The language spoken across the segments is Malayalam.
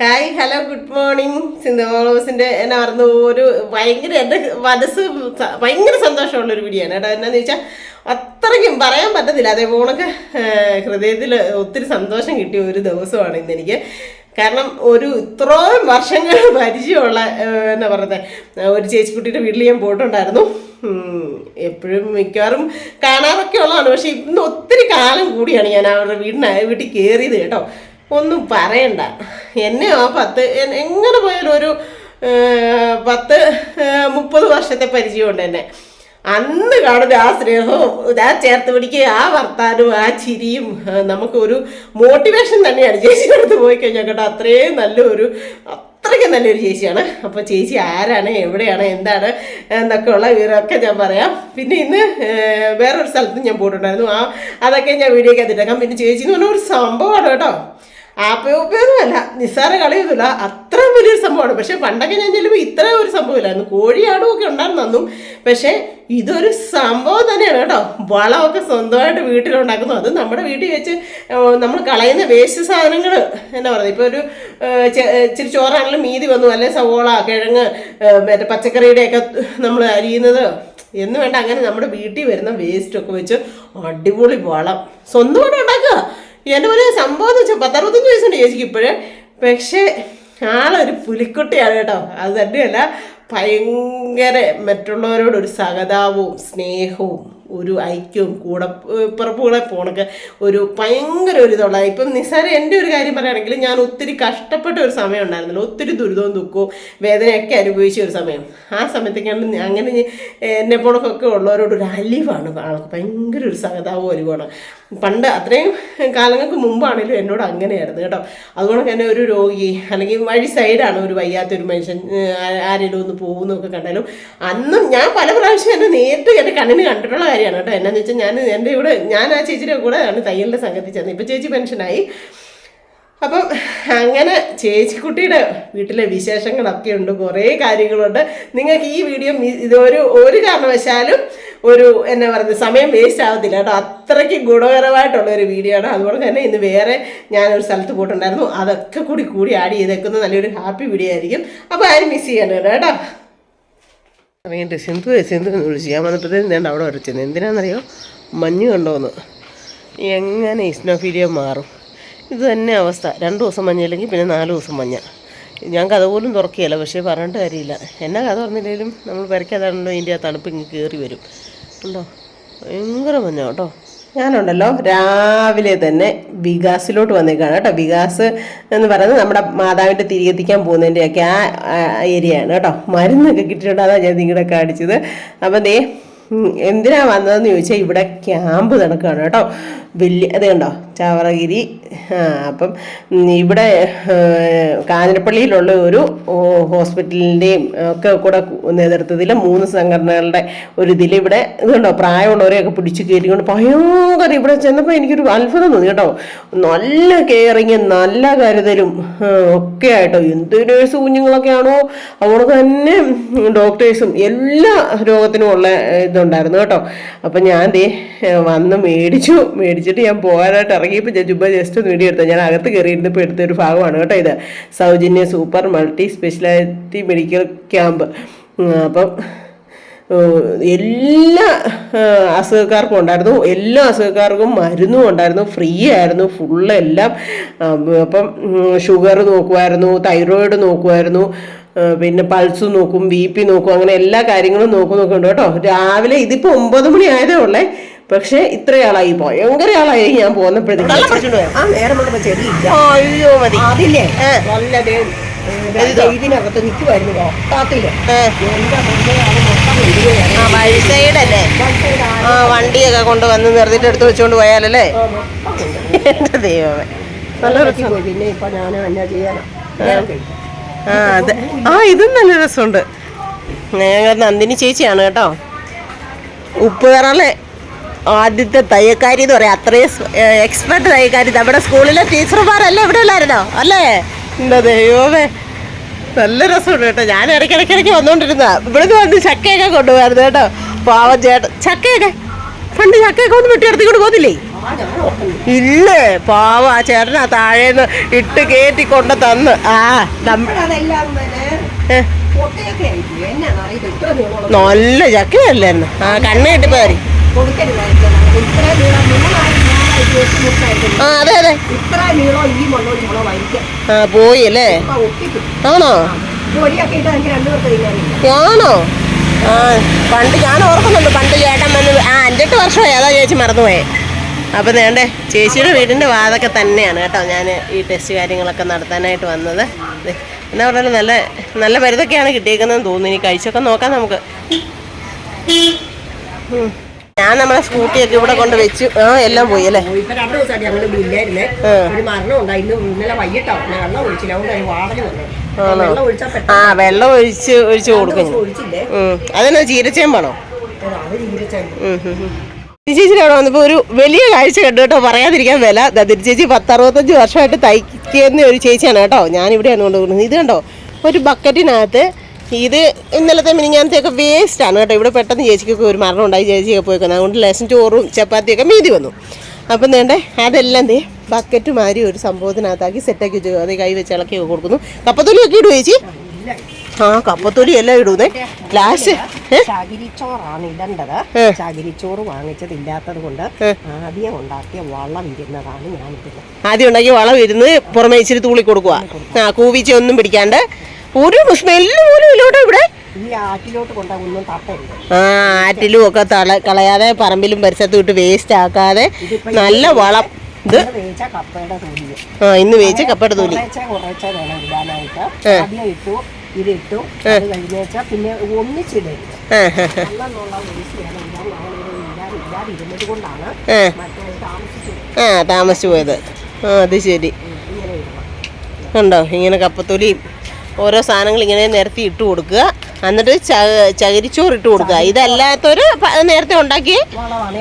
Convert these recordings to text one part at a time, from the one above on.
ഹായ് ഹലോ ഗുഡ് മോർണിംഗ് സിന്ധുമോളോസിന്റെ എന്നെ മറന്നു ഒരു ഭയങ്കര എന്റെ മനസ്സ് ഭയങ്കര സന്തോഷമുള്ള ഒരു വീഡിയോ ആണ് കേട്ടോ. എന്നാന്ന് ചോദിച്ചാൽ അത്രയ്ക്കും പറയാൻ പറ്റത്തില്ല. അതേപോലൊക്കെ ഹൃദയത്തിൽ ഒത്തിരി സന്തോഷം കിട്ടിയ ഒരു ദിവസമാണ് ഇന്ന് എനിക്ക്. കാരണം ഒരു ഇത്രയും വർഷങ്ങൾ പരിചയമുള്ള എന്നാ പറയുന്നത് ഒരു ചേച്ചിക്കുട്ടിയുടെ വീട്ടിൽ ഞാൻ പോയിട്ടുണ്ടായിരുന്നു. എപ്പോഴും മിക്കവാറും കാണാറൊക്കെ ഉള്ളതാണ്. പക്ഷേ ഇന്ന് ഒത്തിരി കാലം കൂടിയാണ് ഞാൻ അവരുടെ വീടിന് വീട്ടിൽ കയറിയത് കേട്ടോ. ഒന്നും പറയണ്ട. എന്നെ ആ പത്ത് എങ്ങനെ പോയാലും ഒരു പത്ത് മുപ്പത് വർഷത്തെ പരിചയമുണ്ട് എന്നെ. അന്ന് കാണുന്ന ആ സ്നേഹവും ആ ചേർത്ത് പിടിക്കുക ആ വർത്താനും ആ ചിരിയും നമുക്കൊരു മോട്ടിവേഷൻ തന്നെയാണ് ചേച്ചി അടുത്ത് പോയി കഴിഞ്ഞാൽ കേട്ടോ അത്രയും നല്ലൊരു അത്രയ്ക്ക് നല്ലൊരു ചേച്ചിയാണ്. അപ്പോൾ ചേച്ചി ആരാണ് എവിടെയാണ് എന്താണ് എന്നൊക്കെ ഉള്ള വിവരമൊക്കെ ഞാൻ പറയാം. പിന്നെ ഇന്ന് വേറൊരു സ്ഥലത്ത് ഞാൻ പോയിട്ടുണ്ടായിരുന്നു. ആ അതൊക്കെ ഞാൻ വീഡിയോ അതിട്ടേക്കാം പിന്നെ ചേച്ചി എന്ന് പറഞ്ഞ ഒരു സംഭവമാണ് കേട്ടോ. ആപ്പയൊപ്പയൊന്നുമല്ല നിസ്സാര കളിയൊന്നുമില്ല അത്ര വലിയൊരു സംഭവമാണ്. പക്ഷെ പണ്ടൊക്കെ ഞാൻ ചെല്ലുമ്പോൾ ഇത്ര ഒരു സംഭവമില്ലായിരുന്നു. കോഴിയാടും ഒക്കെ ഉണ്ടായിരുന്നു അന്നും. പക്ഷേ ഇതൊരു സംഭവം തന്നെയാണ് കേട്ടോ. വളമൊക്കെ സ്വന്തമായിട്ട് വീട്ടിലുണ്ടാക്കുന്നു. അത് നമ്മുടെ വീട്ടിൽ വെച്ച് നമ്മൾ കളയുന്ന വേസ്റ്റ് സാധനങ്ങൾ എന്നാ പറയുന്നത്. ഇപ്പോൾ ഒരു ഇച്ചിരി ചോറാണെങ്കിലും മീതി വന്നു. അല്ലെ സവോള കിഴങ്ങ് മറ്റേ പച്ചക്കറിയുടെയൊക്കെ നമ്മൾ അരിയുന്നത്. എന്ന് വേണ്ട അങ്ങനെ നമ്മുടെ വീട്ടിൽ വരുന്ന വേസ്റ്റൊക്കെ വെച്ച് അടിപൊളി വളം. സ്വന്തമായിട്ട് ഉണ്ടാക്കുക. എന്റെ ഒരു സംഭവം എന്ന് വെച്ചാൽ പത്തറുപത്തഞ്ച് വയസ്സുണ്ട് ചേച്ചിക്ക് ഇപ്പോഴേ. പക്ഷേ ആളൊരു പുലിക്കുട്ടിയാണ് കേട്ടോ. അത് തന്നെയല്ല ഭയങ്കര മറ്റുള്ളവരോട് ഒരു സ്നേഹവും ഒരു ഐക്യവും കൂടെ പിറപ്പുകളെ പോണൊക്കെ ഒരു ഭയങ്കര ഒരു ഇതുള്ള ഇപ്പം നിസ്സാരം എന്റെ ഒരു കാര്യം പറയുകയാണെങ്കിൽ ഞാൻ ഒത്തിരി കഷ്ടപ്പെട്ട ഒരു സമയം ഉണ്ടായിരുന്നല്ലോ. ഒത്തിരി ദുരിതവും ദുഃഖവും വേദനയൊക്കെ അനുഭവിച്ച ഒരു സമയം. ആ സമയത്തൊക്കെയാണ് അങ്ങനെ എന്നെ പോണക്കൊക്കെ ഉള്ളവരോട് ഒരു അലിവാണ് ആൾക്ക്. ഭയങ്കര ഒരു സഹതാപവും അലിവാണ്. പണ്ട് അത്രയും കാലങ്ങൾക്ക് മുമ്പാണെങ്കിലും എന്നോട് അങ്ങനെയായിരുന്നു കേട്ടോ. അതുകൊണ്ട് തന്നെ ഒരു രോഗി അല്ലെങ്കിൽ വഴി സൈഡാണ് ഒരു വയ്യാത്തൊരു മനുഷ്യൻ ആരെങ്കിലും ഒന്ന് പോകുന്നൊക്കെ കണ്ടാലും അന്നും ഞാൻ പല പ്രാവശ്യം എന്നെ നേരിട്ട് എന്റെ കണ്ണിന് കണ്ടിട്ടുള്ള കാര്യമാണ് കേട്ടോ. എന്നാന്ന് വെച്ചാൽ ഞാൻ എന്റെ ഇവിടെ ഞാൻ ആ ചേച്ചിയുടെ കൂടെ ആണ് തയ്യലിന്റെ സംഘത്തിൽ ചെന്നത്. ഇപ്പം ചേച്ചി പെൻഷനായി. അപ്പം അങ്ങനെ ചേച്ചിക്കുട്ടിയുടെ വീട്ടിലെ വിശേഷങ്ങളൊക്കെ ഉണ്ട് കുറേ കാര്യങ്ങളുണ്ട്. നിങ്ങൾക്ക് ഈ വീഡിയോ ഇതൊരു ഒരു കാരണവശാലും ഒരു എന്നാ പറയുന്നത് സമയം വേസ്റ്റ് ആവത്തില്ല കേട്ടോ. അത്രയ്ക്ക് ഗുണകരമായിട്ടുള്ള ഒരു വീഡിയോ ആണ്. അതുകൊണ്ട് തന്നെ ഇന്ന് വേറെ ഞാനൊരു സ്ഥലത്ത് പോയിട്ടുണ്ടായിരുന്നു. അതൊക്കെ കൂടി കൂടി ആഡ് ചെയ്തേക്കുന്ന നല്ലൊരു ഹാപ്പി വീഡിയോ ആയിരിക്കും. അപ്പോൾ ആരും മിസ് ചെയ്യാനുണ്ട് കേട്ടോ അറിയണ്ട സിന്ധു സിന്ധു എന്ന് വിളിച്ചു. ഞാൻ വന്നപ്പോഴത്തേക്കും ഞാൻ അവിടെ വരച്ചത് എന്തിനാണെന്നറിയോ മഞ്ഞ് കണ്ടോന്ന്. എങ്ങനെ ഇസ്നോഫീലിയ മാറും? ഇത് തന്നെ അവസ്ഥ. രണ്ട് ദിവസം മഞ്ഞില്ലെങ്കിൽ പിന്നെ നാല് ദിവസം മഞ്ഞ. ഞാൻ കഥ പോലും തുറക്കുകയില്ല പക്ഷേ പറഞ്ഞിട്ട് കാര്യമില്ല. എന്നാ കഥ പറഞ്ഞില്ലെങ്കിലും നമ്മൾ പെരക്കാതാണല്ലോ ഇതിന്റെ ആ തണുപ്പ് ഇങ്ങ് കയറി വരും. ഉണ്ടോ? ഭയങ്കര മഞ്ഞ കേട്ടോ. ഞാനുണ്ടല്ലോ രാവിലെ തന്നെ വികാസിലോട്ട് വന്നേക്കാണ് കേട്ടോ. വികാസ് എന്ന് പറയുന്നത് നമ്മുടെ മാതാവിന്റെ തിരികെത്തിക്കാൻ പോകുന്നതിന്റെയൊക്കെ ആ ഏരിയ ആണ് കേട്ടോ. മരുന്നൊക്കെ കിട്ടിയിട്ടുണ്ട് ഞാൻ നിങ്ങളുടെ കാണിച്ചത്. അപ്പം ദേ എന്തിനാ വന്നതെന്ന് ചോദിച്ചാൽ ഇവിടെ ക്യാമ്പ് നടക്കുകയാണ് കേട്ടോ. വലിയ അത് കണ്ടോ? ചാവറഗിരി. അപ്പം ഇവിടെ കാഞ്ഞിരപ്പള്ളിയിലുള്ള ഒരു ഹോസ്പിറ്റലിന്റെയും ഒക്കെ കൂടെ നേതൃത്വത്തിൽ മൂന്ന് സംഘടനകളുടെ ഒരു ഇതിൽ ഇവിടെ ഇതുണ്ടോ പ്രായമുള്ളവരെയൊക്കെ പിടിച്ച് കയറ്റിക്കൊണ്ട് ഭയങ്കര ഇവിടെ ചെന്നപ്പോൾ എനിക്കൊരു അത്ഭുതം തോന്നി കേട്ടോ. നല്ല കെയറിങ് നല്ല കരുതലും ഒക്കെ ആയിട്ടോ. എന്ത് നേഴ്സ് കുഞ്ഞുങ്ങളൊക്കെയാണോ? അതുകൊണ്ട് തന്നെ ഡോക്ടേഴ്സും എല്ലാ രോഗത്തിനും ഉള്ള ഇതുണ്ടായിരുന്നു കേട്ടോ. അപ്പം ഞാൻ ദേ വന്ന് മേടിച്ചു മേടിച്ചിട്ട് ഞാൻ പോകാനായിട്ട് ഇറങ്ങിയപ്പോൾ ഞാൻ ചുമ്മാ ജസ്റ്റ് ഒന്ന് വീഡിയോ ഞാൻ അകത്ത് കയറിയിരുന്നപ്പോൾ എടുത്തൊരു ഭാഗമാണ് കേട്ടോ ഇത്. സൗജന്യ super multi speciality medical camp. അപ്പം എല്ലാ അസുഖക്കാർക്കും ഉണ്ടായിരുന്നു. എല്ലാ അസുഖക്കാർക്കും മരുന്നും ഉണ്ടായിരുന്നു. ഫ്രീ ആയിരുന്നു. ഫുള്ള് എല്ലാം. അപ്പം ഷുഗർ നോക്കുമായിരുന്നു തൈറോയിഡ് നോക്കുമായിരുന്നു. പിന്നെ പൾസ് നോക്കും ബി പി നോക്കും അങ്ങനെ എല്ലാ കാര്യങ്ങളും നോക്കും നോക്കുന്നുണ്ട് കേട്ടോ. രാവിലെ ഇതിപ്പോൾ ഒമ്പത് മണി ആയതേ ഉള്ളേ. പക്ഷേ ഇത്രയാളായി ആളായി ഭയങ്കര ആളായി ഞാൻ പോന്നപ്പോഴത്തേക്ക് അയ്യോ മതി. അതില്ലേ നല്ല? ഇതിനകത്ത് നിൽക്കുമായിരുന്നു വഴി സൈഡല്ലേ ആ വണ്ടിയൊക്കെ കൊണ്ട് വന്ന് നിർത്തിട്ട് എടുത്ത് വെച്ചുകൊണ്ട് പോയാലല്ലേ? എന്റെ ദൈവമേ. നല്ല ഇറക്കി പോയി. പിന്നെ ഇപ്പൊ ഞാൻ എന്നാ ചെയ്യാനാ. ആ. അതെ ആ ഇതും നല്ല രസമുണ്ട്. ഞങ്ങൾ നന്ദിനി ചേച്ചിയാണ് കേട്ടോ. ഉപ്പ് ഉപ്പുകറലെ ആദ്യത്തെ തയ്യക്കാരി എന്ന് പറയാം. അത്രയും എക്സ്പെർട്ട് തയ്യക്കാരി നമ്മുടെ സ്കൂളിലെ ടീച്ചർമാരല്ലേ ഇവിടെ ഉള്ളായിരുന്നോ അല്ലേ? എന്താ ദൈവമേ. നല്ല രസമുണ്ട് കേട്ടോ. ഞാൻ ഇടയ്ക്കിടയ്ക്കിടയ്ക്ക് വന്നുകൊണ്ടിരുന്ന ഇവിടുന്ന് വന്ന് ചക്കയൊക്കെ കൊണ്ടുപോകായിരുന്നു കേട്ടോ. പാവം ചേട്ടൻ. ചക്കയൊക്കെ? പണ്ട് ചക്കയൊക്കെ ഒന്ന് വെട്ടിയെടുത്തിക്കൊണ്ട് ആ ഇല്ലേ? പാവ ആ ചേട്ടനാ താഴേന്ന് ഇട്ട് കയറ്റി കൊണ്ട് തന്ന്. ആ നല്ല ചക്കയല്ലേ ആ കണ്ണ് കെട്ടി അതെ അതെ. ആ പോയി അല്ലേ? ആണോ? ആണോ? ആ പണ്ട് ഞാൻ ഓർക്കുന്നുണ്ട് പണ്ട് ചേട്ടൻ വന്ന് ആ അഞ്ചെട്ട് വർഷമായി. അതാ ചേച്ചി മറന്നുപോയെ. അപ്പം വേണ്ടേ ചേച്ചിയുടെ വീടിന്റെ വാതൊക്കെ തന്നെയാണ് കേട്ടോ ഞാൻ ഈ ടെസ്റ്റ് കാര്യങ്ങളൊക്കെ നടത്താനായിട്ട് വന്നത്. എന്നാ പറഞ്ഞാലും നല്ല നല്ല മരുന്നൊക്കെയാണ് കിട്ടിയേക്കുന്നതെന്ന് തോന്നുന്നു. ഇനി കഴിച്ചൊക്കെ നോക്കാം നമുക്ക്. ഞാൻ നമ്മളെ സ്കൂട്ടിയൊക്കെ ഇവിടെ കൊണ്ട് വെച്ചു ആ എല്ലാം പോയി അല്ലേ? ഇപ്പൊ രണ്ടു ദിവസമായിട്ട് ഞങ്ങൾ ഇല്ലായിരുന്നേ ആ. ഒരു മരണം ഇന്നലെ ഞാൻ വെള്ളം ഒഴിച്ചില്ല. അതുകൊണ്ട് അതിന് വാടക വന്നു ആണോ? വെള്ളം ഒഴിച്ചാൽ ആ വെള്ളം ഒഴിച്ച് ഒഴിച്ചു കൊടുക്കും. ദിവസം ഒഴിച്ചില്ലേ? ഉം. അതിനാ ചീരച്ചേമ്പാണോ അത് ചേച്ചിയുടെ അവിടെ വന്നപ്പോൾ ഒരു വലിയ കാഴ്ച കണ്ടു കേട്ടോ. പറയാതിരിക്കാൻ വില ദതിരി ചേച്ചി പത്തറുപത്തഞ്ച് വർഷമായിട്ട് തയ്ക്കുന്ന ഒരു ചേച്ചിയാണ് കേട്ടോ. ഞാനിവിടെയാണ് കൊണ്ടുപോകുന്നത് ഇത് കണ്ടോ? ഒരു ബക്കറ്റിനകത്ത് ഇത് ഇന്നലത്തെ മിനിഞ്ഞാനത്തെയൊക്കെ വേസ്റ്റാണ് ആണ് കേട്ടോ. ഇവിടെ പെട്ടെന്ന് ചേച്ചിക്കൊക്കെ ഒരു മരണം ഉണ്ടായി ചേച്ചിയൊക്കെ പോയിക്കുന്നത് അതുകൊണ്ട് ലേശം ചോറും ചപ്പാത്തിയൊക്കെ മീതി വന്നു. അപ്പം വേണ്ടേ അതെല്ലാം ദേ ബക്കറ്റ് മാതിരി ഒരു സംഭവത്തിനകത്താക്കി സെറ്റാക്കി വെച്ചു. അത് കൈ വെച്ച് ഇളക്കി കൊടുക്കുന്നു. കപ്പത്തൊലിയൊക്കെ ഇടുവോ ചേച്ചി? ആ കപ്പത്തൊലി എല്ലാം ഇടൂന്നേ ലാസ്റ്റ് ചകിരിച്ചോറാണ് ഇടേണ്ടത്. ചകിരിച്ചോറ് വാങ്ങിച്ചത് ഇല്ലാത്തത് കൊണ്ട് ആദ്യം ഉണ്ടാക്കിയ വളം ഇരുന്നതാണ് ഞാൻ ആദ്യം ഉണ്ടാക്കിയ വളം ഇരുന്ന് പുറമെ ഇച്ചിരി തൂളി കൊടുക്കുക ആ കൂവിച്ച ഒന്നും പിടിക്കാണ്ട് ഒരു സ്മെല്ല് പോലും ഇല്ലോട്ടോ ഇവിടെ. ആ ആറ്റിലും ഒക്കെ തള കളയാതെ പറമ്പിലും പരിസരത്തും ഇട്ട് വേസ്റ്റ് ആക്കാതെ നല്ല വളം. ഇത് ആ ഇന്ന് വേവിച്ച കപ്പയുടെ തൊലി. ഇതിട്ടു പിന്നെ ഒന്നിച്ചിടരുത്. ആ താമസിച്ചു പോയത്. ആ അത് ശരി. കണ്ടോ? ഇങ്ങനെ കപ്പത്തൊലിയും ഓരോ സാധനങ്ങൾ ഇങ്ങനെ നിരത്തി ഇട്ട് കൊടുക്കുക. എന്നിട്ട് ചകിരിച്ചോറ് ഇട്ട് കൊടുക്കുക. ഇതല്ലാത്തൊരു നേരത്തെ ഉണ്ടാക്കി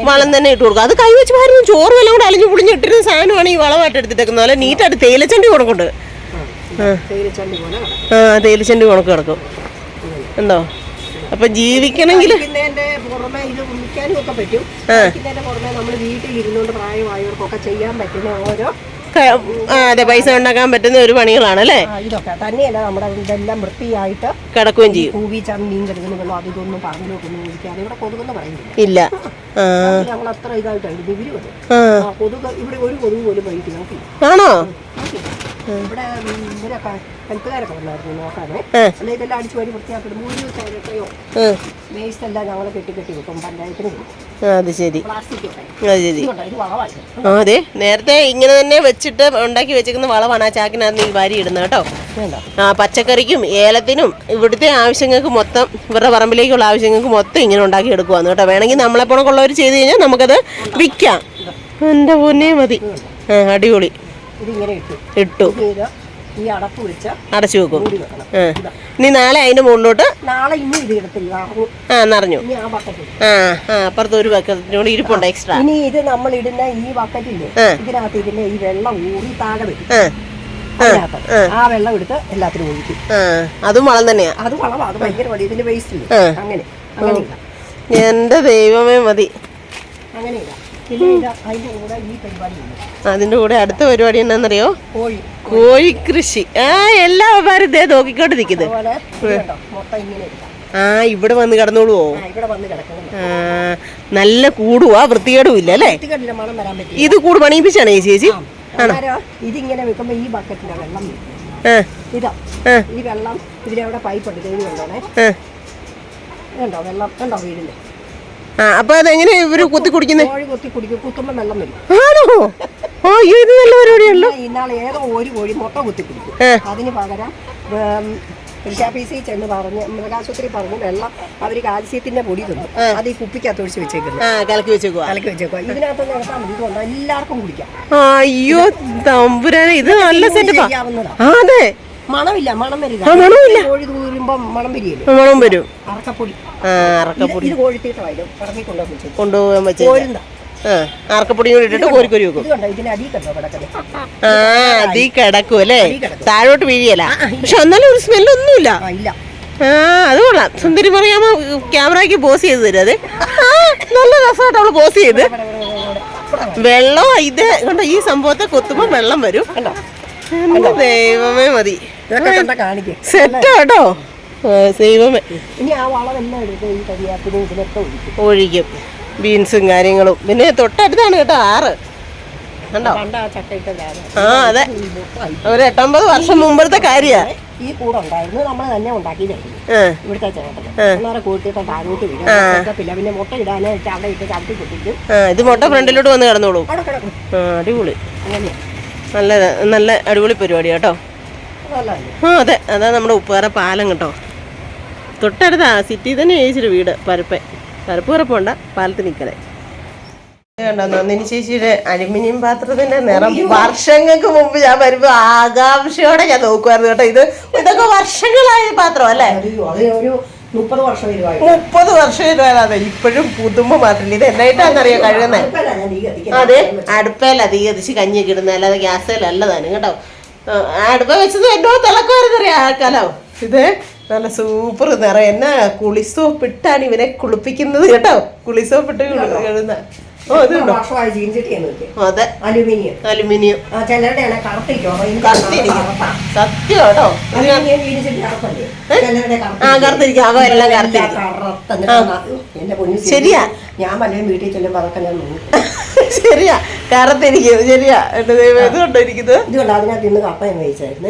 വളം തന്നെ ഇട്ട് കൊടുക്കുക. അത് കൈ വെച്ച് പാരുന്നു ചോറ് എല്ലാം കൂടെ അലിഞ്ഞു പുളിഞ്ഞിട്ടിരുന്ന സാധനമാണ് ഈ വളമായിട്ട് എടുത്തിട്ടേക്കുന്നത്. നല്ല നീറ്റായിട്ട് തേയിലച്ചണ്ടി കൊടുക്കുന്നുണ്ട്. ആ. തേയിലച്ചണ്ടി കൊണക്ക് കിടക്കും. എന്തോ അപ്പൊ ജീവിക്കണമെങ്കിൽ ഇരുന്നുകൊണ്ട് പ്രായമായവർക്കൊക്കെ ചെയ്യാൻ പറ്റുന്ന ഓരോ അതെ പൈസ ഉണ്ടാക്കാൻ പറ്റുന്ന ഒരു പണികളാണ് അല്ലേ? ഇതൊക്കെ തന്നെയല്ല നമ്മുടെ ഇതെല്ലാം വൃത്തിയായിട്ട് കിടക്കുകയും ചെയ്യും. കൂവിച്ചാൽ മീൻ കരുതുന്ന വെള്ളം അത് ഇതൊന്നും പറഞ്ഞിട്ടൊന്നും ഇരിക്കാതെ ഇവിടെ കൊതുകെന്ന് പറയുന്നില്ല. ഇല്ല. ഞങ്ങൾ അത്ര ഇതായിട്ടാണ് ഇത് ഇവർ കൊതുക് ഇവിടെ ഒരു കൊതുക് പോലും വഴിക്ക് ഞങ്ങൾക്ക് ആണോ? ഇവിടെ ഇവരൊക്കെ ഹെൽത്തുകാരൊക്കെ വന്നായിരുന്നു നോക്കാനേ അല്ലെങ്കിൽ അല്ലെ ഇതെല്ലാം അടിച്ചു വരി വൃത്തിയാക്കിയിട്ട് മൂന്ന് ദിവസം വേസ്റ്റ് എല്ലാം ഞങ്ങൾ കെട്ടി കെട്ടി വെക്കും പഞ്ചായത്തിന്. അത് ശരി. അത് ശരി. ആ അതെ. നേരത്തെ ഇങ്ങനെ തന്നെ വെച്ചിട്ട് ഉണ്ടാക്കി വെച്ചിരിക്കുന്ന വളമാണ് ആ ചാക്കിനകത്ത് ഈ വാരി ഇടുന്നത് കേട്ടോ. ആ പച്ചക്കറിക്കും ഏലത്തിനും ഇവിടുത്തെ ആവശ്യങ്ങൾക്ക് മൊത്തം ഇവരുടെ പറമ്പിലേക്കുള്ള ആവശ്യങ്ങൾക്ക് മൊത്തം ഇങ്ങനെ ഉണ്ടാക്കി എടുക്കുവാന്ന് കേട്ടോ. വേണമെങ്കിൽ നമ്മളെ പോണക്കുള്ളവർ ചെയ്ത് കഴിഞ്ഞാൽ നമുക്കത് വിൽക്കാം. എന്റെ പൊന്നേ മതി. ആ അടിപൊളി. ഇട്ടു. ഈ അടപ്പ് വെച്ച് അടച്ചു വെക്കും. ഇനി നാളെ അതിന്റെ മുകളിലോട്ട് നാളെ ഇനി ഇത് എടുത്തില്ല. ആകും. ആ നിറഞ്ഞു. ആ ആ അപ്പുറത്ത് ഒരു ബക്കറ്റിനോട് ഇരിപ്പുണ്ട് എക്സ്ട്രാ ഇനി ഇത് നമ്മൾ ഇടുന്ന ഈ ബക്കറ്റില്ലേ. ഇതിനകത്ത് ഇതിന്റെ ഈ വെള്ളം ഊറി താഴെ വരും. ആ. വെള്ളം എടുത്ത് എല്ലാത്തിനും ഒഴിക്കും. അതും വളം തന്നെയാ. അത് വളം അത് ഭയങ്കര വടി ഇതിന്റെ വേസ്റ്റ് അങ്ങനെ അങ്ങനെ എന്റെ ദൈവമേ മതി. അങ്ങനെ ഇല്ല പിന്നെ അതിന്റെ കൂടെ ഈ പരിപാടി ഉണ്ട്. അതിന്റെ കൂടെ അടുത്ത പരിപാടി എന്നാന്നറിയോ? കോഴി. കോഴിക്കൃഷി ആ എല്ലാ വ്യാപാരം ഇതേ നോക്കിക്കൊണ്ട് നിൽക്കുന്നത് ആ ഇവിടെ വന്ന് കിടന്നോളുവോ? ആ നല്ല കൂടുവാ വൃത്തികേടും ഇല്ല അല്ലേ? ഇത് കൂട് പണിയിപ്പിച്ചാണ് ഈ ചേച്ചി? ആണോ? ഇതിങ്ങനെ വെക്കുമ്പോ ഈ ബക്കറ്റിന്റെ വെള്ളം ഇതാ ഈ വെള്ളം ഇതിലെവിടെ പൈപ്പ് ഉണ്ട് കഴിഞ്ഞു കൊണ്ടോണേ കണ്ടോ വെള്ളം കണ്ടോ വീടിന്റെ? ആ അപ്പൊ അതെങ്ങനെ ഇവർ കുത്തി കുടിക്കുന്നത് കൊത്തി കുടിക്കും കുത്തുമ്പോ വെള്ളം വരും. ആണോ? ആ ഇത് നല്ല പരിപാടിയല്ലോ ഇന്നാൾ ഏതോ ഒരു കോഴി മുട്ട കുത്തിപ്പിടിക്കും. അതിന് പകരം കൃഷാഫീസിൽ ചെന്ന് പറഞ്ഞ് മൃഗാശുപത്രി പറഞ്ഞ് വെള്ളം അവർ കാൽസ്യത്തിന്റെ പൊടി തന്നു. അത് ഈ കുപ്പിക്കകത്ത് ഒഴിച്ച് വെച്ചേക്കുന്നു കലക്കി വെച്ചേക്കുക കലക്കി വെച്ചേക്കുക ഇതിനകത്ത് നടത്താൻ ഇതുകൊണ്ട് എല്ലാവർക്കും കുടിക്കാം. അയ്യോ തമ്പുരാനെ ഇത് നല്ല സെറ്റപ്പാ അതെ. മണമില്ല മണം വരില്ല. മണമില്ല. കോഴി തൂരുമ്പം മണം വരികയില്ല? മണം വരും. അറക്കപ്പൊടി. അറക്കപ്പൊടി. ഇത് കോഴിത്തീട്ടമായാലും ഇറങ്ങി കൊണ്ടുവന്ന് വെച്ചു കൊണ്ടുപോകാൻ വെച്ചേ കൂടി ഇട്ടിട്ട് കോരിക്കൊരി വെക്കും. ആ അതീ കിടക്കും അല്ലേ? താഴോട്ട് വീഴിയല്ല പക്ഷെ എന്നാലും ഒരു സ്മെല്ലൊന്നുമില്ല. ആ അത് കൊള്ളാം. സുന്ദരി പറയാമോ ക്യാമറയ്ക്ക് പോസ് ചെയ്ത് തരും അതെ നല്ല രസമായിട്ട് അവൾ പോസ് ചെയ്ത്. വെള്ളം ഇത് കണ്ടോ ഈ സംഭവത്തെ കൊത്തുമ്പോ വെള്ളം വരും. കണ്ടോ? ദൈവമേ മതി. സെറ്റ് കേട്ടോ. ദൈവമേ. ഒഴിക്കും. ബീൻസും കാര്യങ്ങളും. പിന്നെ തൊട്ടടുത്താണ് കേട്ടോ ആറ്. കണ്ടോ? ആ അതെ. ഒരു എട്ടൊമ്പത് വർഷം മുമ്പത്തെ കാര്യാ. ഈ കൂടെ ഉണ്ടായിരുന്നു. നമ്മൾ തന്നെ ഉണ്ടാക്കിയതായിരുന്നു ആ. ഇവിടുത്തെ ചേട്ടന് അന്നേരം കൂട്ടിയിട്ട് താഴോട്ട് വീഴും. പിന്നെ മുട്ട ഇടാനായിട്ട് അവിടെ ഇട്ട് ചവിട്ടി പൊട്ടിക്കും ആ ഇത് മുട്ട ഫ്രണ്ടിലോട്ട് വന്ന് കിടന്നോളൂ. അടിപൊളി. നല്ല നല്ല അടിപൊളി പരിപാടി കേട്ടോ. ആ അതെ. അതാ നമ്മുടെ ഉപ്പുകാര പാലം കേട്ടോ. തൊട്ടടുത്താ സിറ്റി തന്നെ ചേച്ചിട്ട് വീട് പരപ്പ പരപ്പ് പോണ്ട പാലത്ത് നിൽക്കണേ കണ്ടോ നന്ദിനി ചേച്ചിയുടെ അലുമിനിയം പാത്രത്തിന്റെ നിറം വർഷങ്ങൾക്ക് മുമ്പ് ഞാൻ വരുമ്പോ ആകാംക്ഷയോടെ ഞാൻ നോക്കുമായിരുന്നു കേട്ടോ. ഇത് ഇതൊക്കെ വർഷങ്ങളായ പാത്രം അല്ലേ? മുപ്പത് വർഷം മുപ്പത് വർഷം അതെ ഇപ്പോഴും പുതുമ്പ മാത്രമല്ല. ഇത് എന്നായിട്ടാന്നറിയോ കഴുകുന്നത്. അതെ അടുപ്പേല തീ കത്തിച്ച് കഞ്ഞിയൊക്കെ ഇടുന്ന. അല്ലാതെ തന്നെ കേട്ടോ. അടുപ്പ വെച്ചത് എന്നോ തിളക്കുമായിരുന്നറിയാം ആ കാലം? ഇത് നല്ല സൂപ്പർ നിറ എന്നാ കുളിസോപ്പ് ഇട്ടാണ് ഇവനെ കുളിപ്പിക്കുന്നത് കേട്ടോ. കുളിസോപ്പ് ഇട്ട് എഴുതുന്ന ഓ നോക്കി അതെ. അലുമിനിയം. അലുമിനിയം. സത്യം കേട്ടോ ആ കറുത്തിരിക്കും. അകം എല്ലാം കറുത്തിരിക്കും. ശരിയാ. ഞാൻ പലരും വീട്ടിൽ ചെല്ലുമ്പോൾ അതൊക്കെ ഞാൻ നോക്കും. ശരിയാ കറുത്തിരിക്കും ശരിയാ. എന്റെ ദൈവം ഇത് കണ്ടോ ഇരിക്കുന്നത്? ഇതുകൊണ്ട് അതിനകത്ത് ഇന്ന് കപ്പ ഞാൻ കഴിച്ചായിരുന്നു.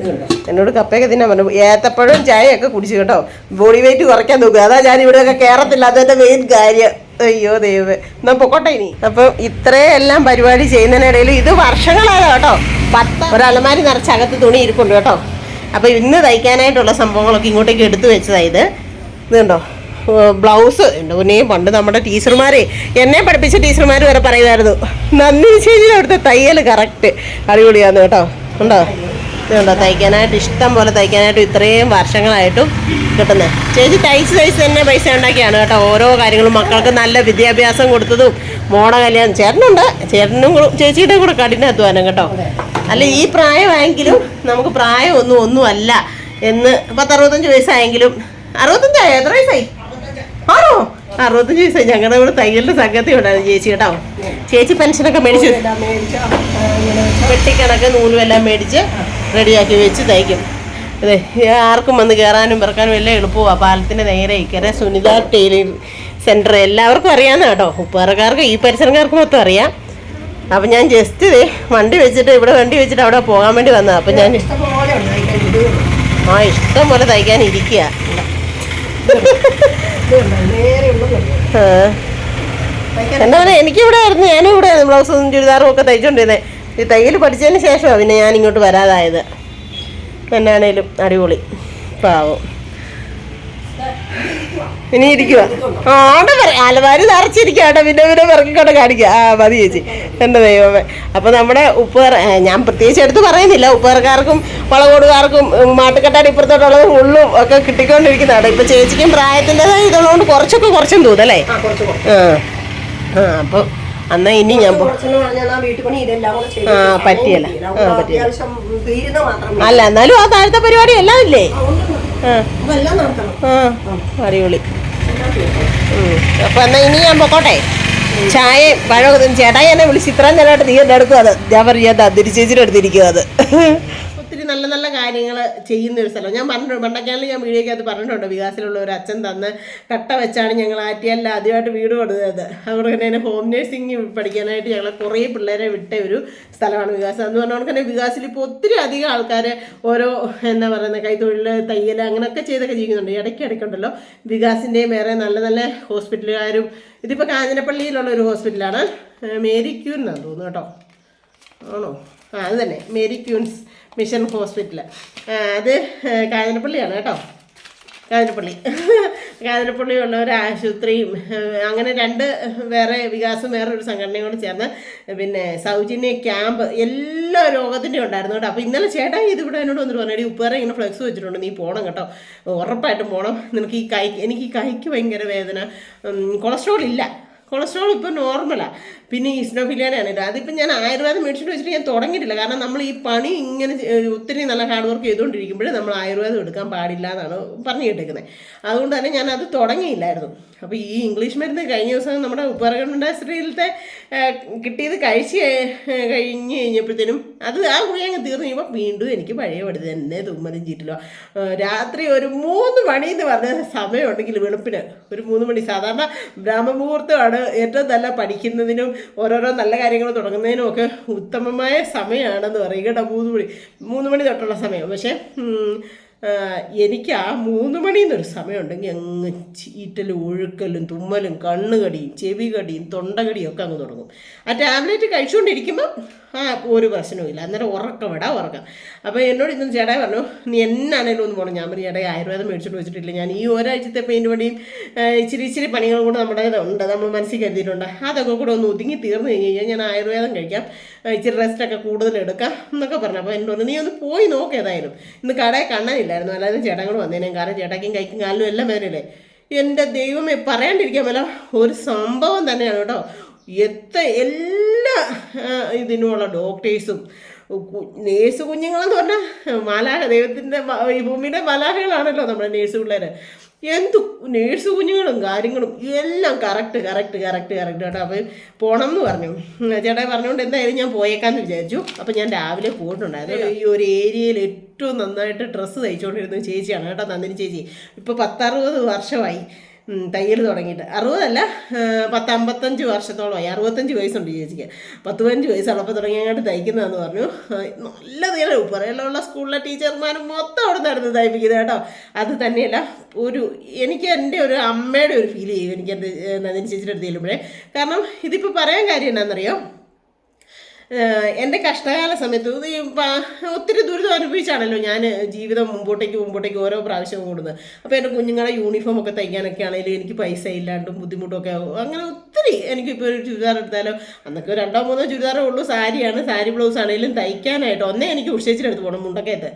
ഇതുണ്ടോ? എന്നോട് കപ്പയൊക്കെ തിന്നാൻ പറഞ്ഞു. ഏത്തപ്പഴവും ചായയൊക്കെ കുടിച്ചു കേട്ടോ. ബോഡി വെയിറ്റ് കുറയ്ക്കാൻ നോക്കുക അതാ ഞാൻ ഇവിടെയൊക്കെ കയറത്തില്ല അതെന്റെ മെയിൻ കാര്യം. അയ്യോ ദൈവമേ. എന്നാ പൊക്കോട്ടെ ഇനി. അപ്പം ഇത്രയെല്ലാം പരിപാടി ചെയ്യുന്നതിനിടയിൽ ഇത് വർഷങ്ങളാണ് കേട്ടോ. പത്ത് ഒരലമാരി അലമാരി നിറച്ച് അകത്ത് തുണി ഇരിപ്പുണ്ട് കേട്ടോ. അപ്പോൾ ഇന്ന് തയ്ക്കാനായിട്ടുള്ള സംഭവങ്ങളൊക്കെ ഇങ്ങോട്ടേക്ക് എടുത്തു വെച്ചതായത് ഇത്. കണ്ടോ ബ്ലൗസ് ഉണ്ട് പിന്നെ പണ്ട് നമ്മുടെ ടീച്ചർമാരെ എന്നെ പഠിപ്പിച്ച ടീച്ചർമാർ വരെ പറയുമായിരുന്നു നന്ദി ചേച്ചി അവിടുത്തെ തയ്യൽ കറക്റ്റ് അടിപൊളിയാന്ന് കേട്ടോ. ഉണ്ടോ? ഇതുണ്ടോ തയ്ക്കാനായിട്ട് ഇഷ്ടം പോലെ തയ്ക്കാനായിട്ട് ഇത്രയും വർഷങ്ങളായിട്ടും കിട്ടുന്നത് ചേച്ചി തയ്ച്ച് തയ്ച്ച് തന്നെ പൈസ ഉണ്ടാക്കിയാണ് കേട്ടോ ഓരോ കാര്യങ്ങളും. മക്കൾക്ക് നല്ല വിദ്യാഭ്യാസം കൊടുത്തതും മോണ കല്യാണം. ചേട്ടനുണ്ട്. ചേട്ടനും ചേച്ചിയുടെ കൂടെ കഠിന അധ്വാനം കേട്ടോ. അല്ല ഈ പ്രായമായെങ്കിലും നമുക്ക് പ്രായം ഒന്നും ഒന്നുമല്ല എന്ന് പത്തറുപത്തഞ്ച് വയസ്സായെങ്കിലും അറുപത്തഞ്ചായോ എത്ര വയസ്സായി? ആണോ? അറുപത്തഞ്ച് വയസ്സായി ഞങ്ങളുടെ ഇവിടെ തയ്യലിന്റെ സംഘത്തിൽ ഉണ്ടായിരുന്നു ചേച്ചി കേട്ടോ. ചേച്ചി പെൻഷനൊക്കെ മേടിച്ചു വെട്ടിക്കണക്ക് നൂലും എല്ലാം മേടിച്ച് റെഡിയാക്കി വെച്ച് തയ്ക്കും. അതെ ആർക്കും വന്ന് കയറാനും പിറക്കാനും എല്ലാം എളുപ്പമാണ് പാലത്തിന്റെ നേരെ ഇക്കരെ സുനിത ടൈലറിംഗ് സെന്റർ എല്ലാവർക്കും അറിയാവുന്ന കേട്ടോ. ഉപ്പേറക്കാർക്കും ഈ പരിസരക്കാർക്കും മൊത്തം അറിയാം. അപ്പം ഞാൻ ജസ്റ്റ് വണ്ടി വെച്ചിട്ട് ഇവിടെ വണ്ടി വെച്ചിട്ട് അവിടെ പോകാൻ വേണ്ടി വന്നതാണ് അപ്പം ഞാൻ. ആ ഇഷ്ടം പോലെ തയ്ക്കാൻ ഇരിക്കുക എന്താ പറയുക എനിക്കിവിടെ ആയിരുന്നു ഞാനും ഇവിടെ ആയിരുന്നു. ബ്ലൗസും ചുരിദാറും ഒക്കെ തയ്ച്ചുകൊണ്ടിരുന്നത് ഈ തയ്യൽ പഠിച്ചതിന് ശേഷമാണ് പിന്നെ ഞാൻ ഇങ്ങോട്ട് വരാതായത്. എന്നാണേലും അടിപൊളി. പാവം. ഇനി ഇരിക്കുക ആ അവിടെ പറ അലമാരി നിറച്ചിരിക്കുക കേട്ടോ. പിന്നെ പിന്നെ പിറക്കിക്കൊണ്ട് കാണിക്കുക. ആ മതി ചേച്ചി. എന്റെ ദൈവമേ. അപ്പോൾ നമ്മുടെ ഉപ്പേർ ഞാൻ പ്രത്യേകിച്ച് എടുത്ത് പറയുന്നില്ല. ഉപ്പേർക്കാർക്കും വളകോടുകാർക്കും മാട്ടുകെട്ടാൻ ഇപ്പുറത്തോട്ടുള്ളത് ഉള്ളും ഒക്കെ കിട്ടിക്കൊണ്ടിരിക്കുന്നതാണ്. ഇപ്പം ചേച്ചിക്കും പ്രായത്തിന്റെതായ ഇതുള്ളതുകൊണ്ട് കുറച്ചൊക്കെ കുറച്ചും തോന്നല്ലേ ആ ആ. അപ്പോൾ എന്നാ ഇനി ഞാൻ ആ പറ്റിയല്ല. ആ, പറ്റിയല്ല. അല്ല എന്നാലും ആ താഴത്തെ പരിപാടി എല്ലാം ഇല്ലേ? അടിപൊളി. അപ്പൊ എന്നാ ഇനി ഞാൻ പൊക്കോട്ടെ? ചായ പഴം ചേട്ടായി എന്നെ വിളിച്ച് ഇത്രയും നേരമായിട്ട് നീ എന്നെ അടുക്കും അത് ഞാൻ പറയാം തിരിച്ചേച്ചിയുടെ അടുത്തിരിക്കും അത്. ഒത്തിരി നല്ല നല്ല കാര്യങ്ങൾ ചെയ്യുന്ന ഒരു സ്ഥലം. ഞാൻ പറഞ്ഞു പണ്ടൊക്കെയാണെങ്കിൽ ഞാൻ വീഡിയോക്കകത്ത് പറഞ്ഞിട്ടുണ്ട് വികാസിലുള്ള ഒരു അച്ഛൻ തന്ന് കട്ട വെച്ചാണ് ഞങ്ങൾ ആറ്റിയല്ല ആദ്യമായിട്ട് വീട് കൊടുത്തത് അതുകൊണ്ട് തന്നെ ഹോം നേഴ്സിംഗ് പഠിക്കാനായിട്ട് ഞങ്ങൾ കുറേ പിള്ളേരെ വിട്ട ഒരു സ്ഥലമാണ് വികാസം. എന്ന് പറഞ്ഞുകൊണ്ട് തന്നെ വികാസിൽ ഇപ്പോൾ ഒത്തിരി അധികം ആൾക്കാർ ഓരോ എന്താ പറയുന്നത് കൈത്തൊഴിൽ തയ്യൽ അങ്ങനെയൊക്കെ ചെയ്തൊക്കെ ജീവിക്കുന്നുണ്ട്. ഇടയ്ക്ക് ഇടയ്ക്കുണ്ടല്ലോ വികാസിന്റെയും വേറെ നല്ല നല്ല ഹോസ്പിറ്റലുകാരും ഇതിപ്പോൾ കാഞ്ഞിരപ്പള്ളിയിലുള്ള ഒരു ഹോസ്പിറ്റലാണ് മേരി ക്യൂർ എന്നാണ് തോന്നുന്നു കേട്ടോ. ആണോ? അത് തന്നെ. മേരി ക്യൂൻസ് മിഷൻ ഹോസ്പിറ്റൽ അത് കാഞ്ഞിരപ്പള്ളിയാണ് കേട്ടോ. കാഞ്ഞിരപ്പള്ളി. ഉള്ള ഒരു ആശുപത്രിയും അങ്ങനെ രണ്ട് വേറെ വികാസം വേറെ ഒരു സംഘടനയും കൂടി ചേർന്ന് പിന്നെ സൗജന്യ ക്യാമ്പ് എല്ലാ രോഗത്തിന്റെയും ഉണ്ടായിരുന്നു കേട്ടോ. അപ്പോൾ ഇന്നലെ ചേട്ടാ ഇത് ഇവിടെ എന്നോട് വന്നിട്ട് പറഞ്ഞു "എടീ, ഉപ്പേറെ ഇങ്ങനെ ഫ്ലെക്സ് വെച്ചിട്ടുണ്ട് നീ പോകണം കേട്ടോ. ഉറപ്പായിട്ടും പോകണം നിനക്ക് ഈ കൈ എനിക്ക് ഈ കൈക്ക് ഭയങ്കര വേദന. കൊളസ്ട്രോൾ ഇല്ല. കൊളസ്ട്രോൾ ഇപ്പോൾ നോർമലാണ് പിന്നെ ഈസ്നോഫിലിയാനാണ് അതിപ്പോൾ ഞാൻ ആയുർവേദം മേടിച്ചിട്ട് വെച്ചിട്ട് ഞാൻ തുടങ്ങിയിട്ടില്ല. കാരണം നമ്മൾ ഈ പണി ഇങ്ങനെ ഒത്തിരി നല്ല ഹാർഡ് വർക്ക് ചെയ്തുകൊണ്ടിരിക്കുമ്പോഴേ നമ്മൾ ആയുർവേദം എടുക്കാൻ പാടില്ല എന്നാണ് പറഞ്ഞു കേട്ടേക്കുന്നത് അതുകൊണ്ട് തന്നെ ഞാൻ അത് തുടങ്ങിയില്ലായിരുന്നു. അപ്പോൾ ഈ ഇംഗ്ലീഷ് മരുന്ന് കഴിഞ്ഞ ദിവസം നമ്മുടെ ഉപ്പറകണ്ടാശ്രീയിലത്തെ കിട്ടിയത് കഴിച്ച് കഴിഞ്ഞ് കഴിഞ്ഞപ്പോഴത്തേനും അത് ആ ഗുളിക അങ്ങ് തീർന്നു. കഴിയുമ്പോൾ വീണ്ടും എനിക്ക് പഴയ പടി തന്നെ തുമ്മലും ചീറ്റിലോ. രാത്രി ഒരു മൂന്ന് മണി എന്ന് പറഞ്ഞ സമയമുണ്ടെങ്കിൽ വെളുപ്പിന്. ഒരു മൂന്ന് മണി സാധാരണ ബ്രാഹ്മമുഹൂർത്തമാണ് ഏറ്റവും നല്ല പഠിക്കുന്നതിനും ഓരോരോ നല്ല കാര്യങ്ങൾ തുടങ്ങുന്നതിനും ഒക്കെ ഉത്തമമായ സമയമാണെന്ന് പറയും. കേട്ടോ മൂന്ന് മണി മൂന്ന് മണി തൊട്ടുള്ള സമയം. പക്ഷേ എനിക്ക് ആ മൂന്ന് മണിന്നൊരു സമയമുണ്ടെങ്കിൽ അങ്ങ് ചീറ്റലും ഒഴുക്കലും തുമ്മലും കണ്ണുകടിയും ചെവി കടിയും തൊണ്ടകടിയും ഒക്കെ അങ്ങ് തുടങ്ങും. ആ ടാബ്ലറ്റ് കഴിച്ചുകൊണ്ടിരിക്കുമ്പോൾ ആ ഒരു പ്രശ്നവുമില്ല അന്നേരം ഉറക്കം വിടാ ഉറക്കം. അപ്പോൾ എന്നോട് ഇന്ന് ചേട്ടായി പറഞ്ഞു നീ എന്നാണേലും ഒന്ന് പോകണം ഞാൻ പറഞ്ഞു ചേട്ടായി ആയുർവേദം മേടിച്ചിട്ട് വെച്ചിട്ടില്ല. ഞാൻ ഈ ഒരാഴ്ചത്തെ പെയിന്റ് പണിയും ഇച്ചിരി ഇച്ചിരി പണികളും കൂടെ നമ്മുടെ ഉണ്ട്. നമ്മൾ മനസ്സിൽ കരുതിയിട്ടുണ്ട്. അതൊക്കെ കൂടെ ഒന്ന് ഒതുങ്ങി തീർന്നു കഴിഞ്ഞ് കഴിഞ്ഞാൽ ഞാൻ ആയുർവേദം കഴിക്കാം. ഇച്ചിരി റെസ്റ്റൊക്കെ കൂടുതൽ എടുക്കാം എന്നൊക്കെ പറഞ്ഞു. അപ്പോൾ എന്നോട് നീ ഒന്ന് പോയി നോക്ക് ഏതായാലും. ഇന്ന് കടയിൽ കണ്ണനില്ലായിരുന്നു അല്ലാതെ ചേട്ടൻ കൂടെ വന്നേനെ. കാരണം ചേട്ടാക്കും കൈക്കും കാലിലും എല്ലാം വേദനയില്ലേ. എന്റെ ദൈവമേ പറയാണ്ടിരിക്കാൻ പല ഒരു സംഭവം തന്നെയാണ് കേട്ടോ. എത്ര എല്ലാ ഇതിനുമുള്ള ഡോക്ടേഴ്സും നേഴ്സ് കുഞ്ഞുങ്ങളെന്ന് പറഞ്ഞാൽ മാലാഹ ദൈവത്തിന്റെ ഈ ഭൂമിയുടെ മലാഹകളാണല്ലോ നമ്മുടെ നേഴ്സ് പിള്ളേർ എന്തു നേഴ്സ് കുഞ്ഞുങ്ങളും കാര്യങ്ങളും എല്ലാം കറക്റ്റ് കറക്റ്റ് കറക്റ്റ് കറക്റ്റ് കേട്ടോ. അപ്പോൾ പോകണം എന്ന് പറഞ്ഞു ചേട്ടാ പറഞ്ഞുകൊണ്ട് എന്തായാലും ഞാൻ പോയേക്കാന്ന് വിചാരിച്ചു. അപ്പോൾ ഞാൻ രാവിലെ പോയിട്ടുണ്ടായിരുന്നു ഈ ഒരു ഏരിയയിൽ ഏറ്റവും നന്നായിട്ട് ഡ്രസ്സ് തയ്ച്ചുകൊണ്ടിരുന്ന ചേച്ചിയാണ് കേട്ടോ നന്ദിനി ചേച്ചി. ഇപ്പോൾ പത്തറുപത് വർഷമായി. തയ്യൽ തുടങ്ങിയിട്ട്. അറുപതല്ല പത്ത് അമ്പത്തഞ്ച് വർഷത്തോളമായി. അറുപത്തഞ്ച് വയസ്സുണ്ട് ചേച്ചിക്ക്. പത്ത് പതിനഞ്ച് വയസ്സുള്ളപ്പോൾ തുടങ്ങിയങ്ങോട്ട് തയ്ക്കുന്നതെന്ന് പറഞ്ഞു. നല്ല നീളം ഉപ്പറയിലുള്ള സ്കൂളിലെ ടീച്ചർമാരും മൊത്തം അവിടെ നടന്ന് തയ്പ്പിക്കുന്നത് കേട്ടോ. അത് തന്നെയല്ല ഒരു എനിക്ക് എന്റെ ഒരു അമ്മയുടെ ഒരു ഫീൽ ചെയ്യും. എനിക്ക് എന്റെ നന്ദിനി ചേച്ചിയുടെ അടുത്ത് ചെല്ലുമ്പോഴേ. കാരണം ഇതിപ്പോൾ പറയാൻ കാര്യം എന്നാണെന്നറിയോ ഏഹ് എന്റെ കഷ്ടകാല സമയത്ത് ഒത്തിരി ദുരിതം അനുഭവിച്ചാണല്ലോ ഞാൻ ജീവിതം മുമ്പോട്ടേക്ക് മുമ്പോട്ടേക്ക് ഓരോ പ്രാവശ്യവും കൂടുന്നത് അപ്പോൾ എന്റെ കുഞ്ഞുങ്ങളെ യൂണിഫോം ഒക്കെ തയ്ക്കാനൊക്കെ ആണെങ്കിലും എനിക്ക് പൈസ ഇല്ലാണ്ടും ബുദ്ധിമുട്ടൊക്കെ ആവും. അങ്ങനെ ഒത്തിരി എനിക്കിപ്പോൾ ഒരു ചുരിദാർ എടുത്താലോ അന്നൊക്കെ രണ്ടോ മൂന്നോ ചുരിദാറേ ഉള്ളൂ. സാരിയാണ് സാരി ബ്ലൗസ് ആണെങ്കിലും തയ്ക്കാനായിട്ട് ഒന്നേ എനിക്ക് ഉഷേച്ചിലെടുത്ത് പോകണം മുണ്ടക്കയത്ത്.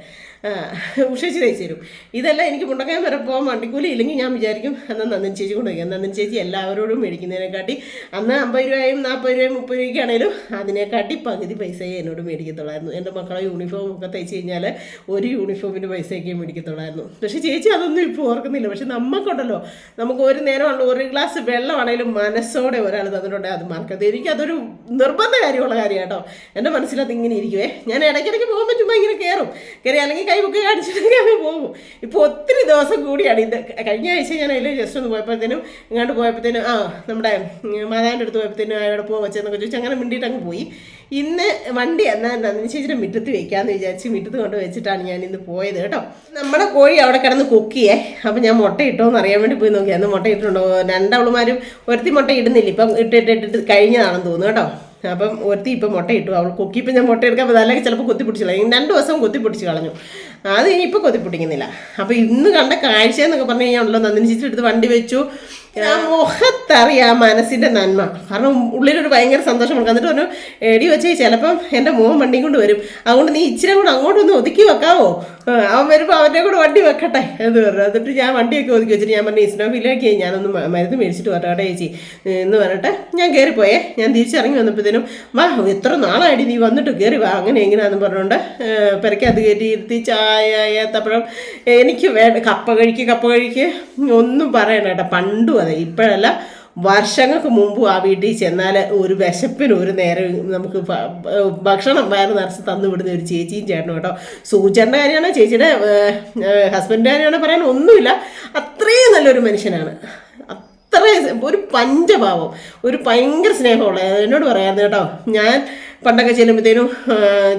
ഉഷേച്ചി തയ്ച്ചു തരും. ഇതെല്ലാം എനിക്ക് മുണ്ടക്കയം വരെ പോകാൻ വണ്ടിക്കൂലി ഇല്ലെങ്കിൽ ഞാൻ വിചാരിക്കും അന്ന് നന്ദൻ ചേച്ചി കൊണ്ട് വയ്ക്കാം. നന്ദൻ ചേച്ചി എല്ലാവരോടും മേടിക്കുന്നതിനെക്കാട്ടി അന്ന് അമ്പത് രൂപയും നാൽപ്പത് രൂപയും മുപ്പത് രൂപയ്ക്കാണേലും അതിനെക്കാട്ടി പകുതി പൈസയെ എന്നോട് മേടിക്കത്തുള്ളായിരുന്നു. എന്റെ മക്കളെ യൂണിഫോം ഒക്കെ തയ്ച്ച് കഴിഞ്ഞാൽ ഒരു യൂണിഫോമിന്റെ പൈസയൊക്കെ മേടിക്കത്തുള്ളായിരുന്നു. പക്ഷേ ചേച്ചി അതൊന്നും ഇപ്പോൾ ഓർക്കുന്നില്ല. പക്ഷെ നമുക്കുണ്ടല്ലോ നമുക്ക് ഒരു നേരമുള്ള ഒരു ഗ്ലാസ് വെള്ളമാണേലും മനസ്സോടെ ഒരാൾ തന്നിട്ടുണ്ടെങ്കിൽ അത് മറക്കരുത്. എനിക്കതൊരു നിർബന്ധ കാര്യമുള്ള കാര്യം കേട്ടോ. എന്റെ മനസ്സിലത് ഇങ്ങനെ ഇരിക്കുവേ. ഞാൻ ഇടയ്ക്കിടയ്ക്ക് പോകുമ്പോൾ ചുമ്മാ ഇങ്ങനെ കയറും. കയറി അല്ലെങ്കിൽ കൈ ബുക്ക് കാണിച്ചിട്ടൊക്കെ അങ്ങ് പോകും. ഇപ്പോൾ ഒത്തിരി ദിവസം കൂടിയാണ്. ഇത് കഴിഞ്ഞ ആഴ്ച ഞാൻ അതിൽ ജസ്റ്റ് ഒന്ന് പോയപ്പോഴത്തേനും ഇങ്ങോട്ട് പോയപ്പോഴത്തേനും ആ നമ്മുടെ മാതാവിന്റെ അടുത്ത് പോയപ്പോഴത്തേനും അവിടെ പോകാൻ വെച്ചെന്നൊക്കെ ചോദിച്ചു അങ്ങനെ മിണ്ടിയിട്ട് അങ്ങ് പോയി. ഇന്ന് വണ്ടി എന്നാൽ നന്ദിനി ചേച്ചിയുടെ മുറ്റത്ത് വെക്കാമെന്ന് വിചാരിച്ച് മുറ്റത്ത് കൊണ്ട് വെച്ചിട്ടാണ് ഞാൻ ഇന്ന് പോയത് കേട്ടോ. നമ്മുടെ കോഴി അവിടെ കിടന്ന് കുക്കിയേ. അപ്പം ഞാൻ മുട്ട ഇട്ടോ എന്ന് അറിയാൻ വേണ്ടി പോയി നോക്കി. അന്ന് മുട്ട ഇട്ടിട്ടുണ്ടോ? രണ്ടവളുമാരും ഒരുത്തി മുട്ട ഇടുന്നില്ല. ഇപ്പം ഇട്ടിട്ട് ഇട്ടിട്ട് കഴിഞ്ഞതാണെന്ന് തോന്നുന്നു കേട്ടോ. അപ്പം ഒരുത്തി ഇപ്പം മുട്ട ഇട്ടു. അവൾ കൊക്കി ഇപ്പം ഞാൻ മുട്ട എടുക്കാൻ അല്ലെങ്കിൽ ചിലപ്പോൾ കൊത്തി പൊട്ടിച്ച് കളയും രണ്ട് ദിവസം കൊത്തിപ്പിടിച്ച് കളഞ്ഞു. അത് ഇനി ഇപ്പം കൊത്തിപ്പിടിക്കുന്നില്ല അപ്പോൾ ഇന്ന് കണ്ട കാഴ്ച എന്നൊക്കെ പറഞ്ഞു കഴിഞ്ഞാൽ ഉണ്ടല്ലോ. നന്ദിനി ചേച്ചി എടുത്ത് വണ്ടി വെച്ചു. ആ മുഖത്തറിയാം മനസ്സിന്റെ നന്മ. കാരണം ഉള്ളിലൊരു ഭയങ്കര സന്തോഷം കൊടുക്കും എന്നിട്ട് പറഞ്ഞു എടി വെച്ചേ ചിലപ്പം എന്റെ മോൻ വണ്ടിയും കൊണ്ട് വരും. അതുകൊണ്ട് നീ ഇച്ചിരി കൂടെ അങ്ങോട്ടൊന്ന് ഒതുക്കി വെക്കാവോ? അവൻ വരുമ്പോൾ അവന്റെ കൂടെ വണ്ടി വെക്കട്ടെ എന്ന് പറഞ്ഞു. എന്നിട്ട് ഞാൻ വണ്ടിയൊക്കെ ഒതുക്കി വെച്ചിട്ട് ഞാൻ പറഞ്ഞു ഇസ്നോഫിലേക്ക് ഞാനൊന്ന് മരുന്ന് മേടിച്ചിട്ട് വരട്ടെ ചേച്ചി. എന്ന് പറഞ്ഞിട്ട് ഞാൻ കയറിപ്പോയേ ഞാൻ തിരിച്ചിറങ്ങി വന്നപ്പോഴത്തേനും വാ എത്ര നാളായിട്ട് നീ വന്നിട്ട് കയറി വാ അങ്ങനെ എങ്ങനെയാണെന്ന് പറഞ്ഞുകൊണ്ട് പെരക്കകത്ത് കയറ്റി ഇരുത്തി ചായ ഏത്തപ്പഴം എനിക്ക് വേണ്ട കപ്പ കഴിക്ക് കപ്പ കഴിക്ക് ഒന്നും പറയണ കേട്ടോ. പണ്ടും അതെ ഇപ്പോഴല്ല വർഷങ്ങൾക്ക് മുമ്പ് ആ വീട്ടിൽ ചെന്നാൽ ഒരു വിശപ്പിന് ഒരു നേരം നമുക്ക് ഭക്ഷണം വയറ് നിറച്ച് തന്നു വിടുന്ന ഒരു ചേച്ചിയും ചേട്ടനും കേട്ടോ. സൂചേട്ടന്റെ കാര്യമാണ്. ചേച്ചിയുടെ ഹസ്ബൻഡിന്റെ കാര്യമാണ് പറയാൻ ഒന്നുമില്ല. അത്രയും നല്ലൊരു മനുഷ്യനാണ്. അത്രയും ഒരു പഞ്ചഭാവം. ഒരു ഭയങ്കര സ്നേഹമുള്ള എന്നോട് പറയാമെന്ന് കേട്ടോ. ഞാൻ പണ്ടൊക്കെ ചെല്ലുമ്പോഴത്തേനും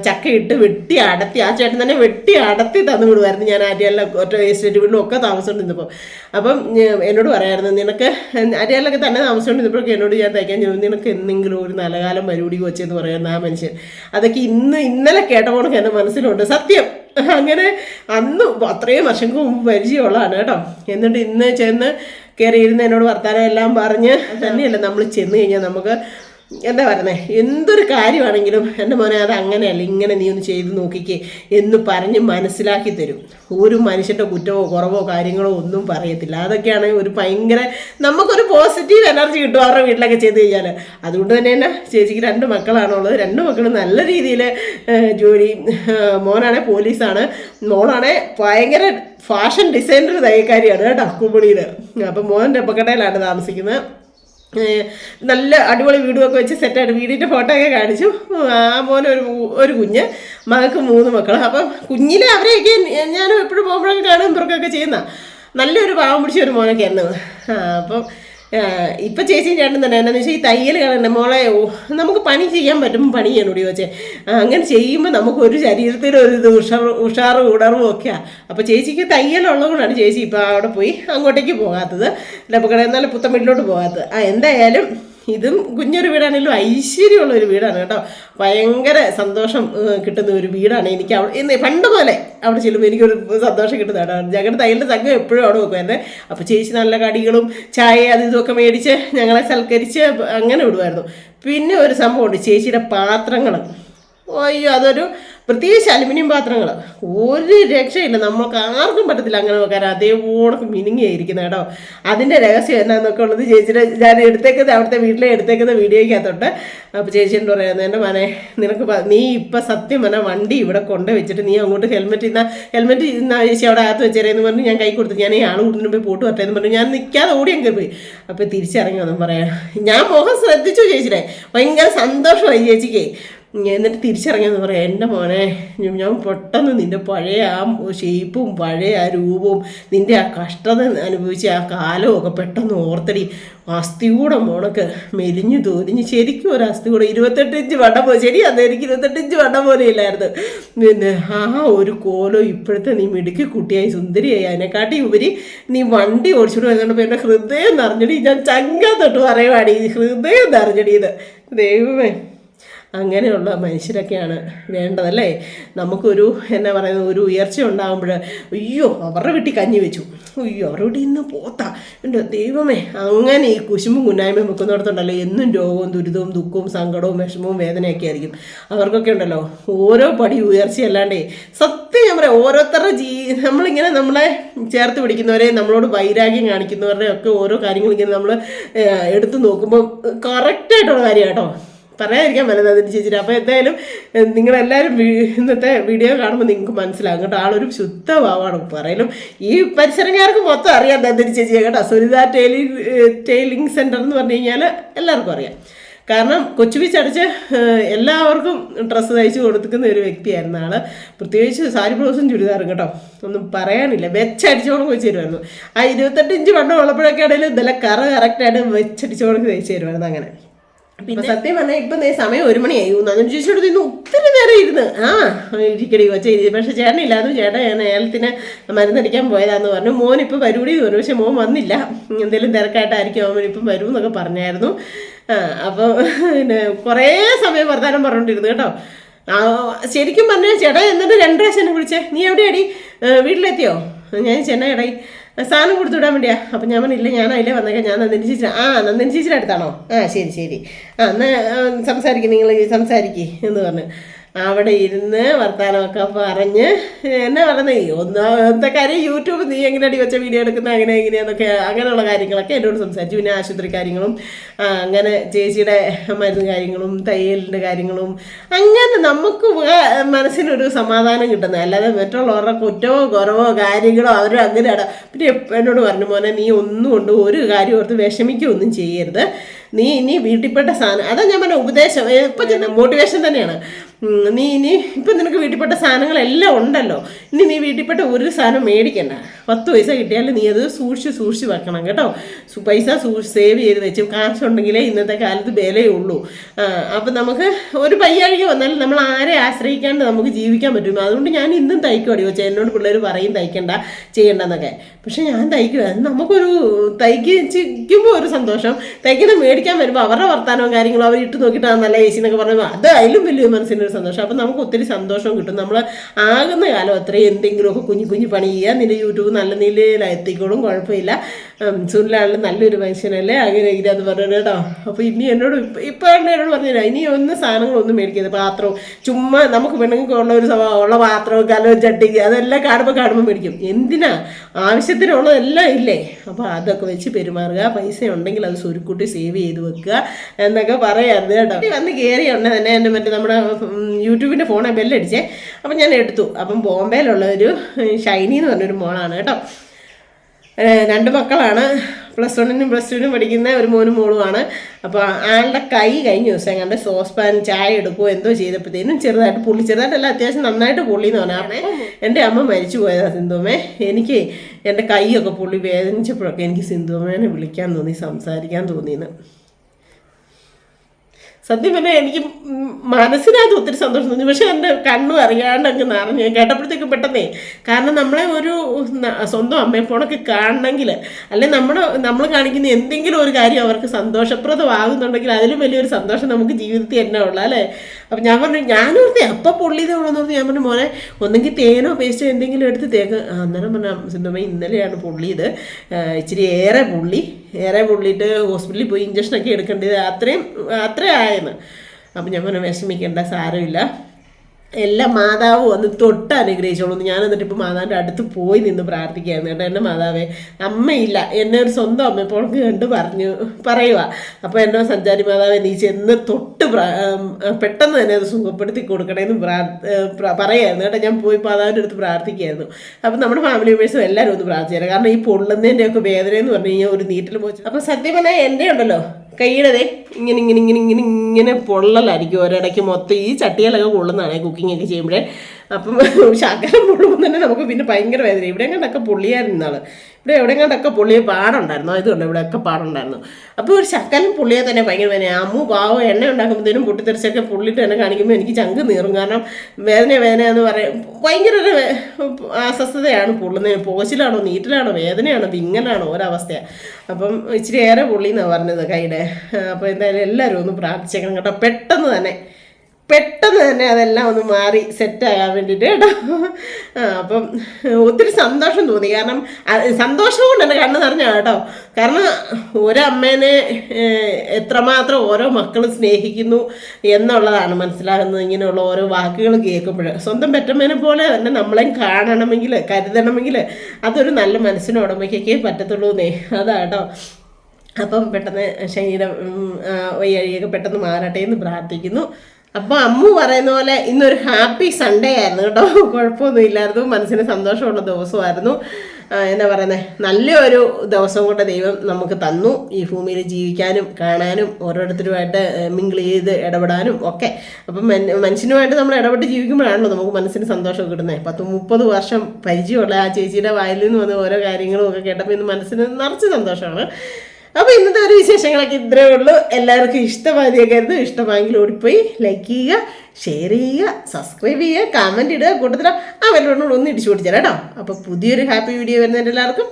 ചക്കയിട്ട് വെട്ടി അടത്തി ആ ചേട്ടൻ തന്നെ വെട്ടി അടത്തി തന്നു വിടുമായിരുന്നു ഞാൻ ആര്യാലിലൊക്കെ ഒറ്റ എസ്റ്റേറ്റ് വീട്ടിലും ഒക്കെ താമസിച്ചുകൊണ്ടിരുന്നപ്പോൾ അപ്പം എന്നോട് പറയായിരുന്നു നിനക്ക് ആര്യാലിലൊക്കെ തന്നെ താമസിച്ചുകൊണ്ടിരുന്നപ്പോഴൊക്കെ എന്നോട് ഞാൻ തയ്ക്കാൻ ചോദിച്ചു നിനക്ക് എന്തെങ്കിലും ഒരു നല്ല കാലം വെച്ചെന്ന് പറയുന്ന ആ മനുഷ്യൻ. അതൊക്കെ ഇന്ന് ഇന്നലെ കേട്ടപ്പോൾ എന്റെ മനസ്സിലുണ്ട്. സത്യം. അങ്ങനെ അന്ന് അത്രയും വർഷങ്ങൾക്ക് മുമ്പ് പരിചയമുള്ളതാണ് കേട്ടോ. എന്നിട്ട് ഇന്ന് ചെന്ന് കയറിയിരുന്ന് എന്നോട് വർത്താനം എല്ലാം പറഞ്ഞ് തന്നെയല്ല നമ്മൾ ചെന്ന് കഴിഞ്ഞാൽ നമുക്ക് എന്താ പറയുന്നത് എന്തൊരു കാര്യമാണെങ്കിലും എന്റെ മോനെ അത് അങ്ങനെയല്ല ഇങ്ങനെ നീ ഒന്ന് ചെയ്ത് നോക്കിക്കേ എന്ന് പറഞ്ഞ് മനസ്സിലാക്കി തരും. ഒരു മനുഷ്യന്റെ കുറ്റമോ കുറവോ കാര്യങ്ങളോ ഒന്നും പറയത്തില്ല. അതൊക്കെയാണ് ഒരു ഭയങ്കര നമുക്കൊരു പോസിറ്റീവ് എനർജി കിട്ടും അവരുടെ വീട്ടിലൊക്കെ ചെയ്ത് കഴിഞ്ഞാൽ. അതുകൊണ്ട് തന്നെ തന്നെ ചേച്ചിക്ക് രണ്ട് മക്കളാണുള്ളത്. രണ്ട് മക്കളും നല്ല രീതിയിൽ ജോലി മോനാണെ പോലീസാണ്. മോളാണെ ഭയങ്കര ഫാഷൻ ഡിസൈനർ തയ്യക്കാരിയാണ് കേട്ടോ കുമ്പടിയിൽ അപ്പം മോൻ ഡെപ്പക്കടയിലാണ് താമസിക്കുന്നത്. നല്ല അടിപൊളി വീടും ഒക്കെ വെച്ച് സെറ്റായിട്ട് വീടിന്റെ ഫോട്ടോ ഒക്കെ കാണിച്ചു. ആ മോനെ ഒരു ഒരു കുഞ്ഞ് മകൾക്ക് മൂന്ന് മക്കൾ അപ്പം കുഞ്ഞിലെ അവരെയൊക്കെ ഞാനും എപ്പോഴും പോകുമ്പോഴൊക്കെ കാണും ഇവർക്കൊക്കെ ചെയ്യുന്ന. നല്ലൊരു പാവം പിടിച്ച ഒരു മോനൊക്കെ ആയിരുന്നു അപ്പം ഇപ്പം ചേച്ചി ചേട്ടൻ തന്നെ എന്നാന്ന് വെച്ചാൽ ഈ തയ്യൽ കാണണ്ട മോളെ നമുക്ക് പണി ചെയ്യാൻ പറ്റുമ്പോൾ പണി ചെയ്യണോടി വെച്ചേ അങ്ങനെ ചെയ്യുമ്പോൾ നമുക്ക് ഒരു ശരീരത്തിൽ ഒരു ഇത് ഉഷാർ ഉഷാറും ഉണർവും ഒക്കെയാണ് അപ്പോൾ ചേച്ചിക്ക് തയ്യലുള്ളത് കൊണ്ടാണ് ചേച്ചി ഇപ്പോൾ അവിടെ പോയി അങ്ങോട്ടേക്ക് പോകാത്തത്. അല്ല എന്നാലും പുത്തൻ വീട്ടിലോട്ട് പോകാത്തത്. ആ എന്തായാലും ഇതും കുഞ്ഞൊരു വീടാണെങ്കിലും ഐശ്വര്യമുള്ള ഒരു വീടാണ് കേട്ടോ. ഭയങ്കര സന്തോഷം കിട്ടുന്ന ഒരു വീടാണ് എനിക്ക് അവിടെ പണ്ട് പോലെ അവിടെ ചെല്ലുമ്പോൾ എനിക്കൊരു സന്തോഷം കിട്ടുന്നതാണ് ഞങ്ങളുടെ തയ്യലിന്റെ സംഘം എപ്പോഴും അവിടെ വെക്കുമായിരുന്നേ അപ്പോൾ ചേച്ചി നല്ല കടികളും ചായ അത് ഇതൊക്കെ മേടിച്ച് ഞങ്ങളെ സൽക്കരിച്ച് അങ്ങനെ വിടുമായിരുന്നു പിന്നെ ഒരു സംഭവമുണ്ട് ചേച്ചിയുടെ പാത്രങ്ങൾ അയ്യോ അതൊരു പ്രത്യേകിച്ച് അലുമിനിയം പാത്രങ്ങൾ ഒരു രക്ഷയില്ല. നമ്മൾക്ക് ആർക്കും പറ്റത്തില്ല അങ്ങനെ വെക്കാൻ. അതേപോലെ മിനുങ്ങിയായിരിക്കുന്നത് കേട്ടോ. അതിന്റെ രഹസ്യം എന്നാന്നൊക്കെ ഉള്ളത് ചേച്ചിയുടെ ഞാൻ എടുത്തേക്കുന്നത് അവിടുത്തെ വീട്ടിലെ എടുത്തേക്കുന്ന വീഡിയോയ്ക്കകത്തോട്ട്. അപ്പോൾ ചേച്ചി എന്ത് പറയുന്നത് എന്റെ മനെ നിനക്ക് നീ ഇപ്പം സത്യം പറഞ്ഞാൽ വണ്ടി ഇവിടെ കൊണ്ട് വെച്ചിട്ട് നീ അങ്ങോട്ട് ഹെൽമെറ്റ് ഇന്ന ഹെൽമെറ്റ് ഇന്ന ചേച്ചി അവിടെ അകത്ത് വെച്ചേരെന്ന് പറഞ്ഞ് ഞാൻ കൈ കൊടുത്തു. ഞാൻ ഈ ആൾ കൂട്ടിന് പോയി പോട്ട് വരട്ടെ എന്ന് പറഞ്ഞു. ഞാൻ നിൽക്കാതെ ഓടി അങ്ങ് പോയി. അപ്പോൾ തിരിച്ചിറങ്ങി ഒന്നും പറയാം. ഞാൻ മുഖം ശ്രദ്ധിച്ചു ചേച്ചിയുടെ. ഭയങ്കര സന്തോഷമായി ചേച്ചിക്ക്. എന്നിട്ട് തിരിച്ചിറങ്ങിയെന്ന് പറയാം എന്റെ മോനെ ഞാൻ- പെട്ടെന്ന് നിന്റെ പഴയ ആ ഷേപ്പും പഴയ ആ രൂപവും നിന്റെ ആ കഷ്ടത അനുഭവിച്ച ആ കാലവും ഒക്കെ പെട്ടെന്ന് ഓർത്തടി. അസ്ഥികൂടെ മോണക്ക് മെലിഞ്ഞു തോലിഞ്ഞ് ശരിക്കും ഒരു അസ്ഥികൂടെ. ഇരുപത്തെട്ട് ഇഞ്ച് വട പോലെ ശരി അത് എനിക്ക് ഇരുപത്തെട്ട് ഇഞ്ച് വട പോലെ ഇല്ലായിരുന്നു. പിന്നെ ആ ഒരു കോലോ ഇപ്പോഴത്തെ നീ മിടുക്കി കുട്ടിയായി സുന്ദരിയായി. അതിനെക്കാട്ടി ഉപരി നീ വണ്ടി ഓടിച്ചിട്ട് വരുന്നുണ്ട് എന്റെ ഹൃദയം നിറഞ്ഞടി. ഞാൻ ചങ്ക തൊട്ട് പറയുവാടി ഹൃദയം നിറഞ്ഞടി ഇത്. ദൈവമേ. അങ്ങനെയുള്ള മനുഷ്യരൊക്കെയാണ് വേണ്ടതല്ലേ? നമുക്കൊരു എന്നാ പറയുന്നത് ഒരു ഉയർച്ച ഉണ്ടാകുമ്പോൾ അയ്യോ അവരുടെ വീട്ടിൽ കഞ്ഞി വെച്ചു. അയ്യോ അവരുടെ വീട്ടിൽ ഇന്ന് പോത്ത. എന്റെ ദൈവമേ അങ്ങനെ ഈ കുശുമ്പും കുന്നായ്മയും വെക്കുന്നിടത്തുണ്ടല്ലോ എന്നും രോഗവും ദുരിതവും ദുഃഖവും സങ്കടവും വിഷമവും വേദനയൊക്കെ ആയിരിക്കും. അവർക്കൊക്കെ ഉണ്ടല്ലോ ഓരോ പടി ഉയർച്ചയല്ലാണ്ടേ സത്യം ഞാൻ പറയാം ഓരോരുത്തരുടെ ജീ നമ്മളിങ്ങനെ നമ്മളെ ചേർത്ത് പിടിക്കുന്നവരെ നമ്മളോട് വൈരാഗ്യം കാണിക്കുന്നവരുടെ ഒക്കെ ഓരോ കാര്യങ്ങളിങ്ങനെ നമ്മൾ എടുത്തു നോക്കുമ്പോൾ കറക്റ്റായിട്ടുള്ള കാര്യം കേട്ടോ. പറയാതിരിക്കാൻ പറ്റില്ല അതിന് ചേച്ചിട്ട് അപ്പോൾ എന്തായാലും നിങ്ങളെല്ലാരും ഇന്നത്തെ വീഡിയോ കാണുമ്പോൾ നിങ്ങൾക്ക് മനസ്സിലാകും കേട്ടോ. ആളൊരു ശുദ്ധ ഭാവമാണ് പറയലും. ഈ പരിസരക്കാർക്ക് മൊത്തം അറിയാം നന്ദിനി ചേച്ചിയെ കേട്ടോ. സുനിത ടൈലിംഗ് ടൈലിംഗ് സെന്റർ എന്ന് പറഞ്ഞു കഴിഞ്ഞാൽ എല്ലാവർക്കും അറിയാം. കാരണം കൊച്ചു ബീച്ച് അടിച്ച് എല്ലാവർക്കും ഡ്രസ്സ് തയ്ച്ച് കൊടുക്കുന്ന ഒരു വ്യക്തിയായിരുന്നു ആൾ. പ്രത്യേകിച്ച് സാരി ബ്ലൗസും ചുരിദാറും കേട്ടോ. ഒന്നും പറയാനില്ല. വെച്ചടിച്ചോണം വെച്ച് തരുമായിരുന്നു ആ ഇരുപത്തെട്ട് ഇഞ്ച് വണ്ണം ഉള്ളപ്പോഴൊക്കെ ആണെങ്കിലും ഇതെല്ലാം കറ കറക്റ്റായിട്ട് വെച്ചടിച്ചോണം തയ്ച്ച് തരുമായിരുന്നു അങ്ങനെ. പിന്നെ സത്യം പറഞ്ഞാൽ ഇപ്പൊ സമയം ഒരു മണിയായി. നന്ദി ചേച്ചിയോട് ഇന്ന് ഒത്തിരി നേരം ഇരുന്ന്. ആ ഇരിക്കടി കൊച്ച ഇരി പക്ഷെ ചേട്ടനില്ലാതെ ചേട്ടൻ ഞാൻ ഏലത്തിന് മരുന്നടിക്കാൻ പോയതാന്ന് പറഞ്ഞു. മോൻ ഇപ്പൊ വരൂടി പറഞ്ഞു. പക്ഷെ മോൻ വന്നില്ല. എന്തെങ്കിലും തിരക്കായിട്ടായിരിക്കും അവൻ ഇപ്പം വരും എന്നൊക്കെ പറഞ്ഞായിരുന്നു. ആ അപ്പം പിന്നെ കുറേ സമയം വർത്താനം പറഞ്ഞുകൊണ്ടിരുന്നു കേട്ടോ. ആ, ശരിക്കും പറഞ്ഞ ചേട്ടാ എന്നിട്ട് രണ്ടു പ്രാവശ്യം എന്നെ വിളിച്ചേ. നീ എവിടെയാടി? വീട്ടിലെത്തിയോ? ഞാൻ ചെന്നൈ സാധനം കൊടുത്തു വിടാൻ വേണ്ടിയാ. അപ്പം ഞാൻ പറഞ്ഞില്ല ഞാൻ അതിലേ വന്നേക്കാം. ഞാൻ നന്ദിനി ചേച്ചി ആ നന്ദിനി ചേച്ചിയുടെ അടുത്താണോ? ആ ശരി ശരി. ആ എന്നാൽ സംസാരിക്കും നിങ്ങൾ സംസാരിക്കേ എന്ന് പറഞ്ഞു. അവിടെ ഇരുന്ന് വർത്തമാനമൊക്കെ പറഞ്ഞ് എന്നാ പറഞ്ഞേ ഒന്നാമത്തെ കാര്യം യൂട്യൂബ് നീ എങ്ങനെ അടി വെച്ച വീഡിയോ എടുക്കുന്ന? അങ്ങനെ എങ്ങനെയാന്നൊക്കെ അങ്ങനെയുള്ള കാര്യങ്ങളൊക്കെ എന്നോട് സംസാരിച്ചു. പിന്നെ ആശുപത്രി കാര്യങ്ങളും അങ്ങനെ ചേച്ചിയുടെ മരുന്ന് കാര്യങ്ങളും തയ്യലിന്റെ കാര്യങ്ങളും അങ്ങനെ നമുക്ക് മനസ്സിനൊരു സമാധാനം കിട്ടുന്നത് അല്ലാതെ മറ്റുള്ളവരുടെ കുറ്റമോ കുറവോ കാര്യങ്ങളോ അവർ അങ്ങനെയാണ് പിന്നെ എന്നോട് പറഞ്ഞു മോനെ നീ ഒന്നും കൊണ്ട് ഒരു കാര്യം ഓർത്ത് വിഷമിക്കുകയൊന്നും ചെയ്യരുത്. നീ ഇനി വീട്ടിൽപ്പെട്ട സാധനം അതാ ഞാൻ പറഞ്ഞ ഉപദേശം. ഇപ്പം മോട്ടിവേഷൻ തന്നെയാണ്. നീ ഇനി ഇപ്പം നിനക്ക് വീട്ടിൽപ്പെട്ട സാധനങ്ങളെല്ലാം ഉണ്ടല്ലോ. ഇനി നീ വീട്ടിൽപ്പെട്ട ഒരു സാധനം മേടിക്കണ്ട. പത്ത് പൈസ കിട്ടിയാലും നീ അത് സൂക്ഷിച്ച് സൂക്ഷിച്ച് വെക്കണം കേട്ടോ. പൈസ സേവ് ചെയ്ത് വെച്ച് കാശുണ്ടെങ്കിലേ ഇന്നത്തെ കാലത്ത് വിലയേ ഉള്ളൂ. അപ്പം നമുക്ക് ഒരു പയ്യാഴിക വന്നാലും നമ്മൾ ആരെ ആശ്രയിക്കാണ്ട് നമുക്ക് ജീവിക്കാൻ പറ്റും അതുകൊണ്ട് ഞാൻ ഇന്നും തയ്ക്കും അടിയോ. വെച്ചാൽ എന്നോട് പിള്ളേർ പറയും തയ്ക്കണ്ട ചെയ്യണ്ടെന്നൊക്കെ. പക്ഷെ ഞാൻ തയ്ക്കുക നമുക്കൊരു തയ്ക്കുമ്പോൾ ഒരു സന്തോഷം. തയ്ക്കുന്ന മേടിക്കാൻ വരുമ്പോൾ അവരുടെ വർത്തമാനവും കാര്യങ്ങളും അവർ ഇട്ട് നോക്കിയിട്ട് ആ നല്ല ഏസി എന്നൊക്കെ പറഞ്ഞു അത് അതിലും വലിയ മനസ്സിനൊരു സന്തോഷം. അപ്പം നമുക്ക് ഒത്തിരി സന്തോഷം കിട്ടും. നമ്മൾ ആകുന്ന കാലം അത്രയും എന്തെങ്കിലുമൊക്കെ കുഞ്ഞു കുഞ്ഞു പണി ചെയ്യുക നിന്റെ യൂട്യൂബ് നല്ല നിലയിൽ എത്തിക്കോളും കുഴപ്പമില്ല. സുനിലാണെങ്കിലും നല്ലൊരു മനുഷ്യനല്ലേ? അങ്ങനെ ഇങ്ങനെ അത് പറഞ്ഞു കേട്ടോ. അപ്പോൾ ഇനി എന്നോട് ഇപ്പം ഇപ്പം എന്നോട് പറഞ്ഞില്ല? ഇനി ഒന്നും സാധനങ്ങളൊന്നും മേടിക്കരുത്. പാത്രവും ചുമ്മാ നമുക്ക് പെണ്ണുങ്ങൾക്ക് ഉള്ള ഒരു സ്വഭാവം ഉള്ള പാത്രവും കലവും ചട്ടി അതെല്ലാം കാണുമ്പോൾ കാണുമ്പോൾ മേടിക്കും. എന്തിനാ? ആവശ്യത്തിനുള്ളതെല്ലാം ഇല്ലേ? അപ്പോൾ അതൊക്കെ വെച്ച് പെരുമാറുക. പൈസ ഉണ്ടെങ്കിൽ അത് സ്വരുക്കൂട്ടി സേവ് ചെയ്ത് വെക്കുക എന്നൊക്കെ പറയാറുണ്ട് കേട്ടോ. വന്ന് കയറി ഉടനെ തന്നെ എന്റെ മറ്റേ നമ്മുടെ യൂട്യൂബിന്റെ ഫോണെ ബെല്ലടിച്ചേ. അപ്പം ഞാൻ എടുത്തു. അപ്പം ബോംബെയിലുള്ള ഒരു ഷൈനി എന്ന് പറഞ്ഞൊരു മോളാണ് കേട്ടോ. രണ്ട് മക്കളാണ്. പ്ലസ് വണ്ണിനും പ്ലസ് ടുവിനും പഠിക്കുന്ന ഒരു മോനും മോളുമാണ്. അപ്പോൾ ആളുടെ കൈ കഴിഞ്ഞ ദിവസം കണ്ട് സോസ് പാൻ ചായ എടുക്കുമോ എന്തോ ചെയ്തപ്പോഴത്തേനും ചെറുതായിട്ട് പുള്ളി ചെറുതായിട്ടല്ല അത്യാവശ്യം നന്നായിട്ട് പുള്ളി എന്ന് പറഞ്ഞാൽ എന്റെ അമ്മ മരിച്ചു പോയതാണ് സിന്ധുമേ എനിക്ക് എന്റെ കൈയൊക്കെ പുള്ളി വേദനിച്ചപ്പോഴൊക്കെ എനിക്ക് സിന്ധുമേനെ വിളിക്കാൻ തോന്നി സംസാരിക്കാൻ തോന്നിയെന്ന് സത്യം പറഞ്ഞാൽ എനിക്ക് മനസ്സിനകത്ത് ഒത്തിരി സന്തോഷം തോന്നി. പക്ഷെ എന്റെ കണ്ണു അറിയാണ്ട് അങ്ങ് നിറഞ്ഞു. ഞാൻ കേട്ടപ്പോഴത്തേക്ക് പെട്ടെന്നേ കാരണം നമ്മളെ ഒരു സ്വന്തം അമ്മയെ പോണൊക്കെ കാണണമെങ്കിൽ അല്ലെങ്കിൽ നമ്മുടെ നമ്മൾ കാണിക്കുന്ന എന്തെങ്കിലും ഒരു കാര്യം അവർക്ക് സന്തോഷപ്രദമാകുന്നുണ്ടെങ്കിൽ അതിലും വലിയൊരു സന്തോഷം നമുക്ക് ജീവിതത്തിൽ തന്നെ ഉള്ള അല്ലേ? അപ്പം ഞാൻ പറഞ്ഞു ഞാനോർത്തേ അപ്പം പൊള്ളിയതേ എന്ന് പറഞ്ഞ് ഞാൻ പറഞ്ഞു മോനെ ഒന്നെങ്കിൽ തേനോ പേസ്റ്റോ എന്തെങ്കിലും എടുത്ത് തേക്ക്. അന്നേരം പറഞ്ഞാൽ സിന്ധമ ഇന്നലെയാണ് പൊള്ളിയത്. ഇച്ചിരി ഏറെ പൊള്ളി ഏറെ പൊള്ളിയിട്ട് ഹോസ്പിറ്റലിൽ പോയി ഇഞ്ചക്ഷനൊക്കെ എടുക്കേണ്ടത് അത്രയും അത്രയും ആയെന്ന്. അപ്പം ഞാൻ പറഞ്ഞു വിഷമിക്കേണ്ട സാരമില്ല. എല്ലാം മാതാവ് വന്ന് തൊട്ട് അനുഗ്രഹിച്ചോളൂ. ഞാൻ എന്നിട്ട് ഇപ്പോൾ മാതാവിന്റെ അടുത്ത് പോയി നിന്ന് പ്രാർത്ഥിക്കുകയാണ് കേട്ടോ. എന്റെ മാതാവേ അമ്മയില്ല. എന്നെ ഒരു സ്വന്തം അമ്മ ഇപ്പോൾ കണ്ട് പറഞ്ഞു പറയുക അപ്പോൾ എന്റെ സഞ്ചാരി മാതാവെ നീ ചെന്ന് തൊട്ട് പെട്ടെന്ന് തന്നെ അത് സുഖപ്പെടുത്തി പ്ര- പറയായിരുന്നു കേട്ടോ. ഞാൻ പോയി മാതാവിന്റെ അടുത്ത് പ്രാർത്ഥിക്കുകയായിരുന്നു. അപ്പോൾ നമ്മുടെ ഫാമിലി മെമ്പേഴ്സും എല്ലാവരും ഒന്ന് പ്രാർത്ഥിച്ചു കാരണം ഈ പൊള്ളുന്നതിന്റെയൊക്കെ വേദന എന്ന് പറഞ്ഞു കഴിഞ്ഞാൽ ഒരു നീറ്റിൽ പോയി അപ്പോൾ സത്യം പറഞ്ഞാൽ എന്റെ ഉണ്ടല്ലോ. കൈയുടെ ഇങ്ങനെ ഇങ്ങനെ ഇങ്ങനെ ഇങ്ങനെ ഇങ്ങനെ പൊള്ളലായിരിക്കും ഒരിടയ്ക്ക് മൊത്തം. ഈ ചട്ടിയിലൊക്കെ കൊള്ളുന്നതാണ് കുക്കിംഗ് ഒക്കെ ചെയ്യുമ്പോഴേ. അപ്പം ശകലം പൊള്ളുമ്പോൾ തന്നെ നമുക്ക് പിന്നെ ഭയങ്കര വേദന. ഇവിടെ കണ്ടൊക്കെ പൊള്ളിയായിരുന്നു ഇന്നാൾ ഇവിടെ എവിടെ കണ്ടൊക്കെ പൊള്ളിയ പാടുണ്ടായിരുന്നു. ഇതുണ്ട് ഇവിടെയൊക്കെ പാടുണ്ടായിരുന്നു. അപ്പോൾ ഒരു ശകലം പൊള്ളിയാൽ തന്നെ ഭയങ്കര വേദന. അമ്മു പാവം എണ്ണ ഉണ്ടാക്കുമ്പോഴത്തേനും പൊട്ടിത്തെറിച്ചൊക്കെ പൊള്ളിട്ട് എന്നെ കാണിക്കുമ്പോൾ എനിക്ക് ചങ്ക് നീറും. കാരണം വേദന വേദന എന്ന് പറയും. ഭയങ്കര ഒരു അസ്വസ്ഥതയാണ് പൊള്ളുന്നത്. പോച്ചിലാണോ നീറ്റിലാണോ വേദനയാണോ വിങ്ങലാണോ ഒരവസ്ഥയാണ് അപ്പം ഇച്ചിരി ഏറെ പൊള്ളി എന്നാണ് പറഞ്ഞത് കൈയുടെ. അപ്പോൾ എന്തായാലും എല്ലാവരും ഒന്ന് പ്രാർത്ഥിച്ചേക്കണം കേട്ടോ. പെട്ടെന്ന് തന്നെ പെട്ടെന്ന് തന്നെ അതെല്ലാം ഒന്ന് മാറി സെറ്റാകാൻ വേണ്ടിയിട്ട് കേട്ടോ. അപ്പം ഒത്തിരി സന്തോഷം തോന്നി. കാരണം സന്തോഷം കൊണ്ട് എന്റെ കണ്ണ് നിറഞ്ഞ കേട്ടോ. കാരണം ഒരമ്മേനെ എത്രമാത്രം ഓരോ മക്കളും സ്നേഹിക്കുന്നു എന്നുള്ളതാണ് മനസ്സിലാകുന്നത്. ഇങ്ങനെയുള്ള ഓരോ വാക്കുകൾ കേൾക്കുമ്പോൾ. സ്വന്തം പെറ്റമ്മേനെ പോലെ തന്നെ നമ്മളെയും കാണണമെങ്കിൽ കരുതണമെങ്കിൽ അതൊരു നല്ല മനസ്സിന് ഉടമയ്ക്കൊക്കെ പറ്റത്തുള്ളൂ എന്നേ അതാ കേട്ടോ. അപ്പം പെട്ടെന്ന് ശരീരം വയ്യഴിയൊക്കെ പെട്ടെന്ന് മാറട്ടെ എന്ന് പ്രാർത്ഥിക്കുന്നു. അപ്പോൾ അമ്മു പറയുന്ന പോലെ ഇന്നൊരു ഹാപ്പി സൺഡേ ആയിരുന്നു കേട്ടോ. കുഴപ്പമൊന്നും ഇല്ലായിരുന്നു. മനസ്സിന് സന്തോഷമുള്ള ദിവസമായിരുന്നു. എന്താ പറയുന്നത് നല്ലൊരു ദിവസം കൊണ്ട് ദൈവം നമുക്ക് തന്നു. ഈ ഭൂമിയിൽ ജീവിക്കാനും കാണാനും ഓരോരുത്തരുമായിട്ട് മിങ്കിൾ ചെയ്ത് ഇടപെടാനും ഒക്കെ. അപ്പം മനുഷ്യനുമായിട്ട് നമ്മൾ ഇടപെട്ട് ജീവിക്കുമ്പോഴാണല്ലോ നമുക്ക് മനസ്സിന് സന്തോഷം കിട്ടുന്നത് പത്ത് മുപ്പത് വർഷം പരിചയമുള്ള ആ ചേച്ചിയുടെ വായിൽ നിന്ന് വന്ന ഓരോ കാര്യങ്ങളും ഒക്കെ കേട്ടപ്പോൾ ഇന്ന് മനസ്സിന് നിറച്ച് സന്തോഷമാണ്. അപ്പോൾ ഇന്നത്തെ ഒരു വിശേഷങ്ങളൊക്കെ ഇത്രേ ഉള്ളൂ. എല്ലാവർക്കും ഇഷ്ടമായതേ കരുത് ഇഷ്ടമായെങ്കിൽ ഓടിപ്പോയി ലൈക്ക് ചെയ്യുക ഷെയർ ചെയ്യുക സബ്സ്ക്രൈബ് ചെയ്യുക കമന്റ് ഇടുക. കൂട്ടത്തിൽ ആ ഒന്ന് ഇടിച്ചു കൊടുത്തു കേട്ടോ. അപ്പോൾ പുതിയൊരു ഹാപ്പി വീഡിയോ വരുന്നതിന്റെ എല്ലാവർക്കും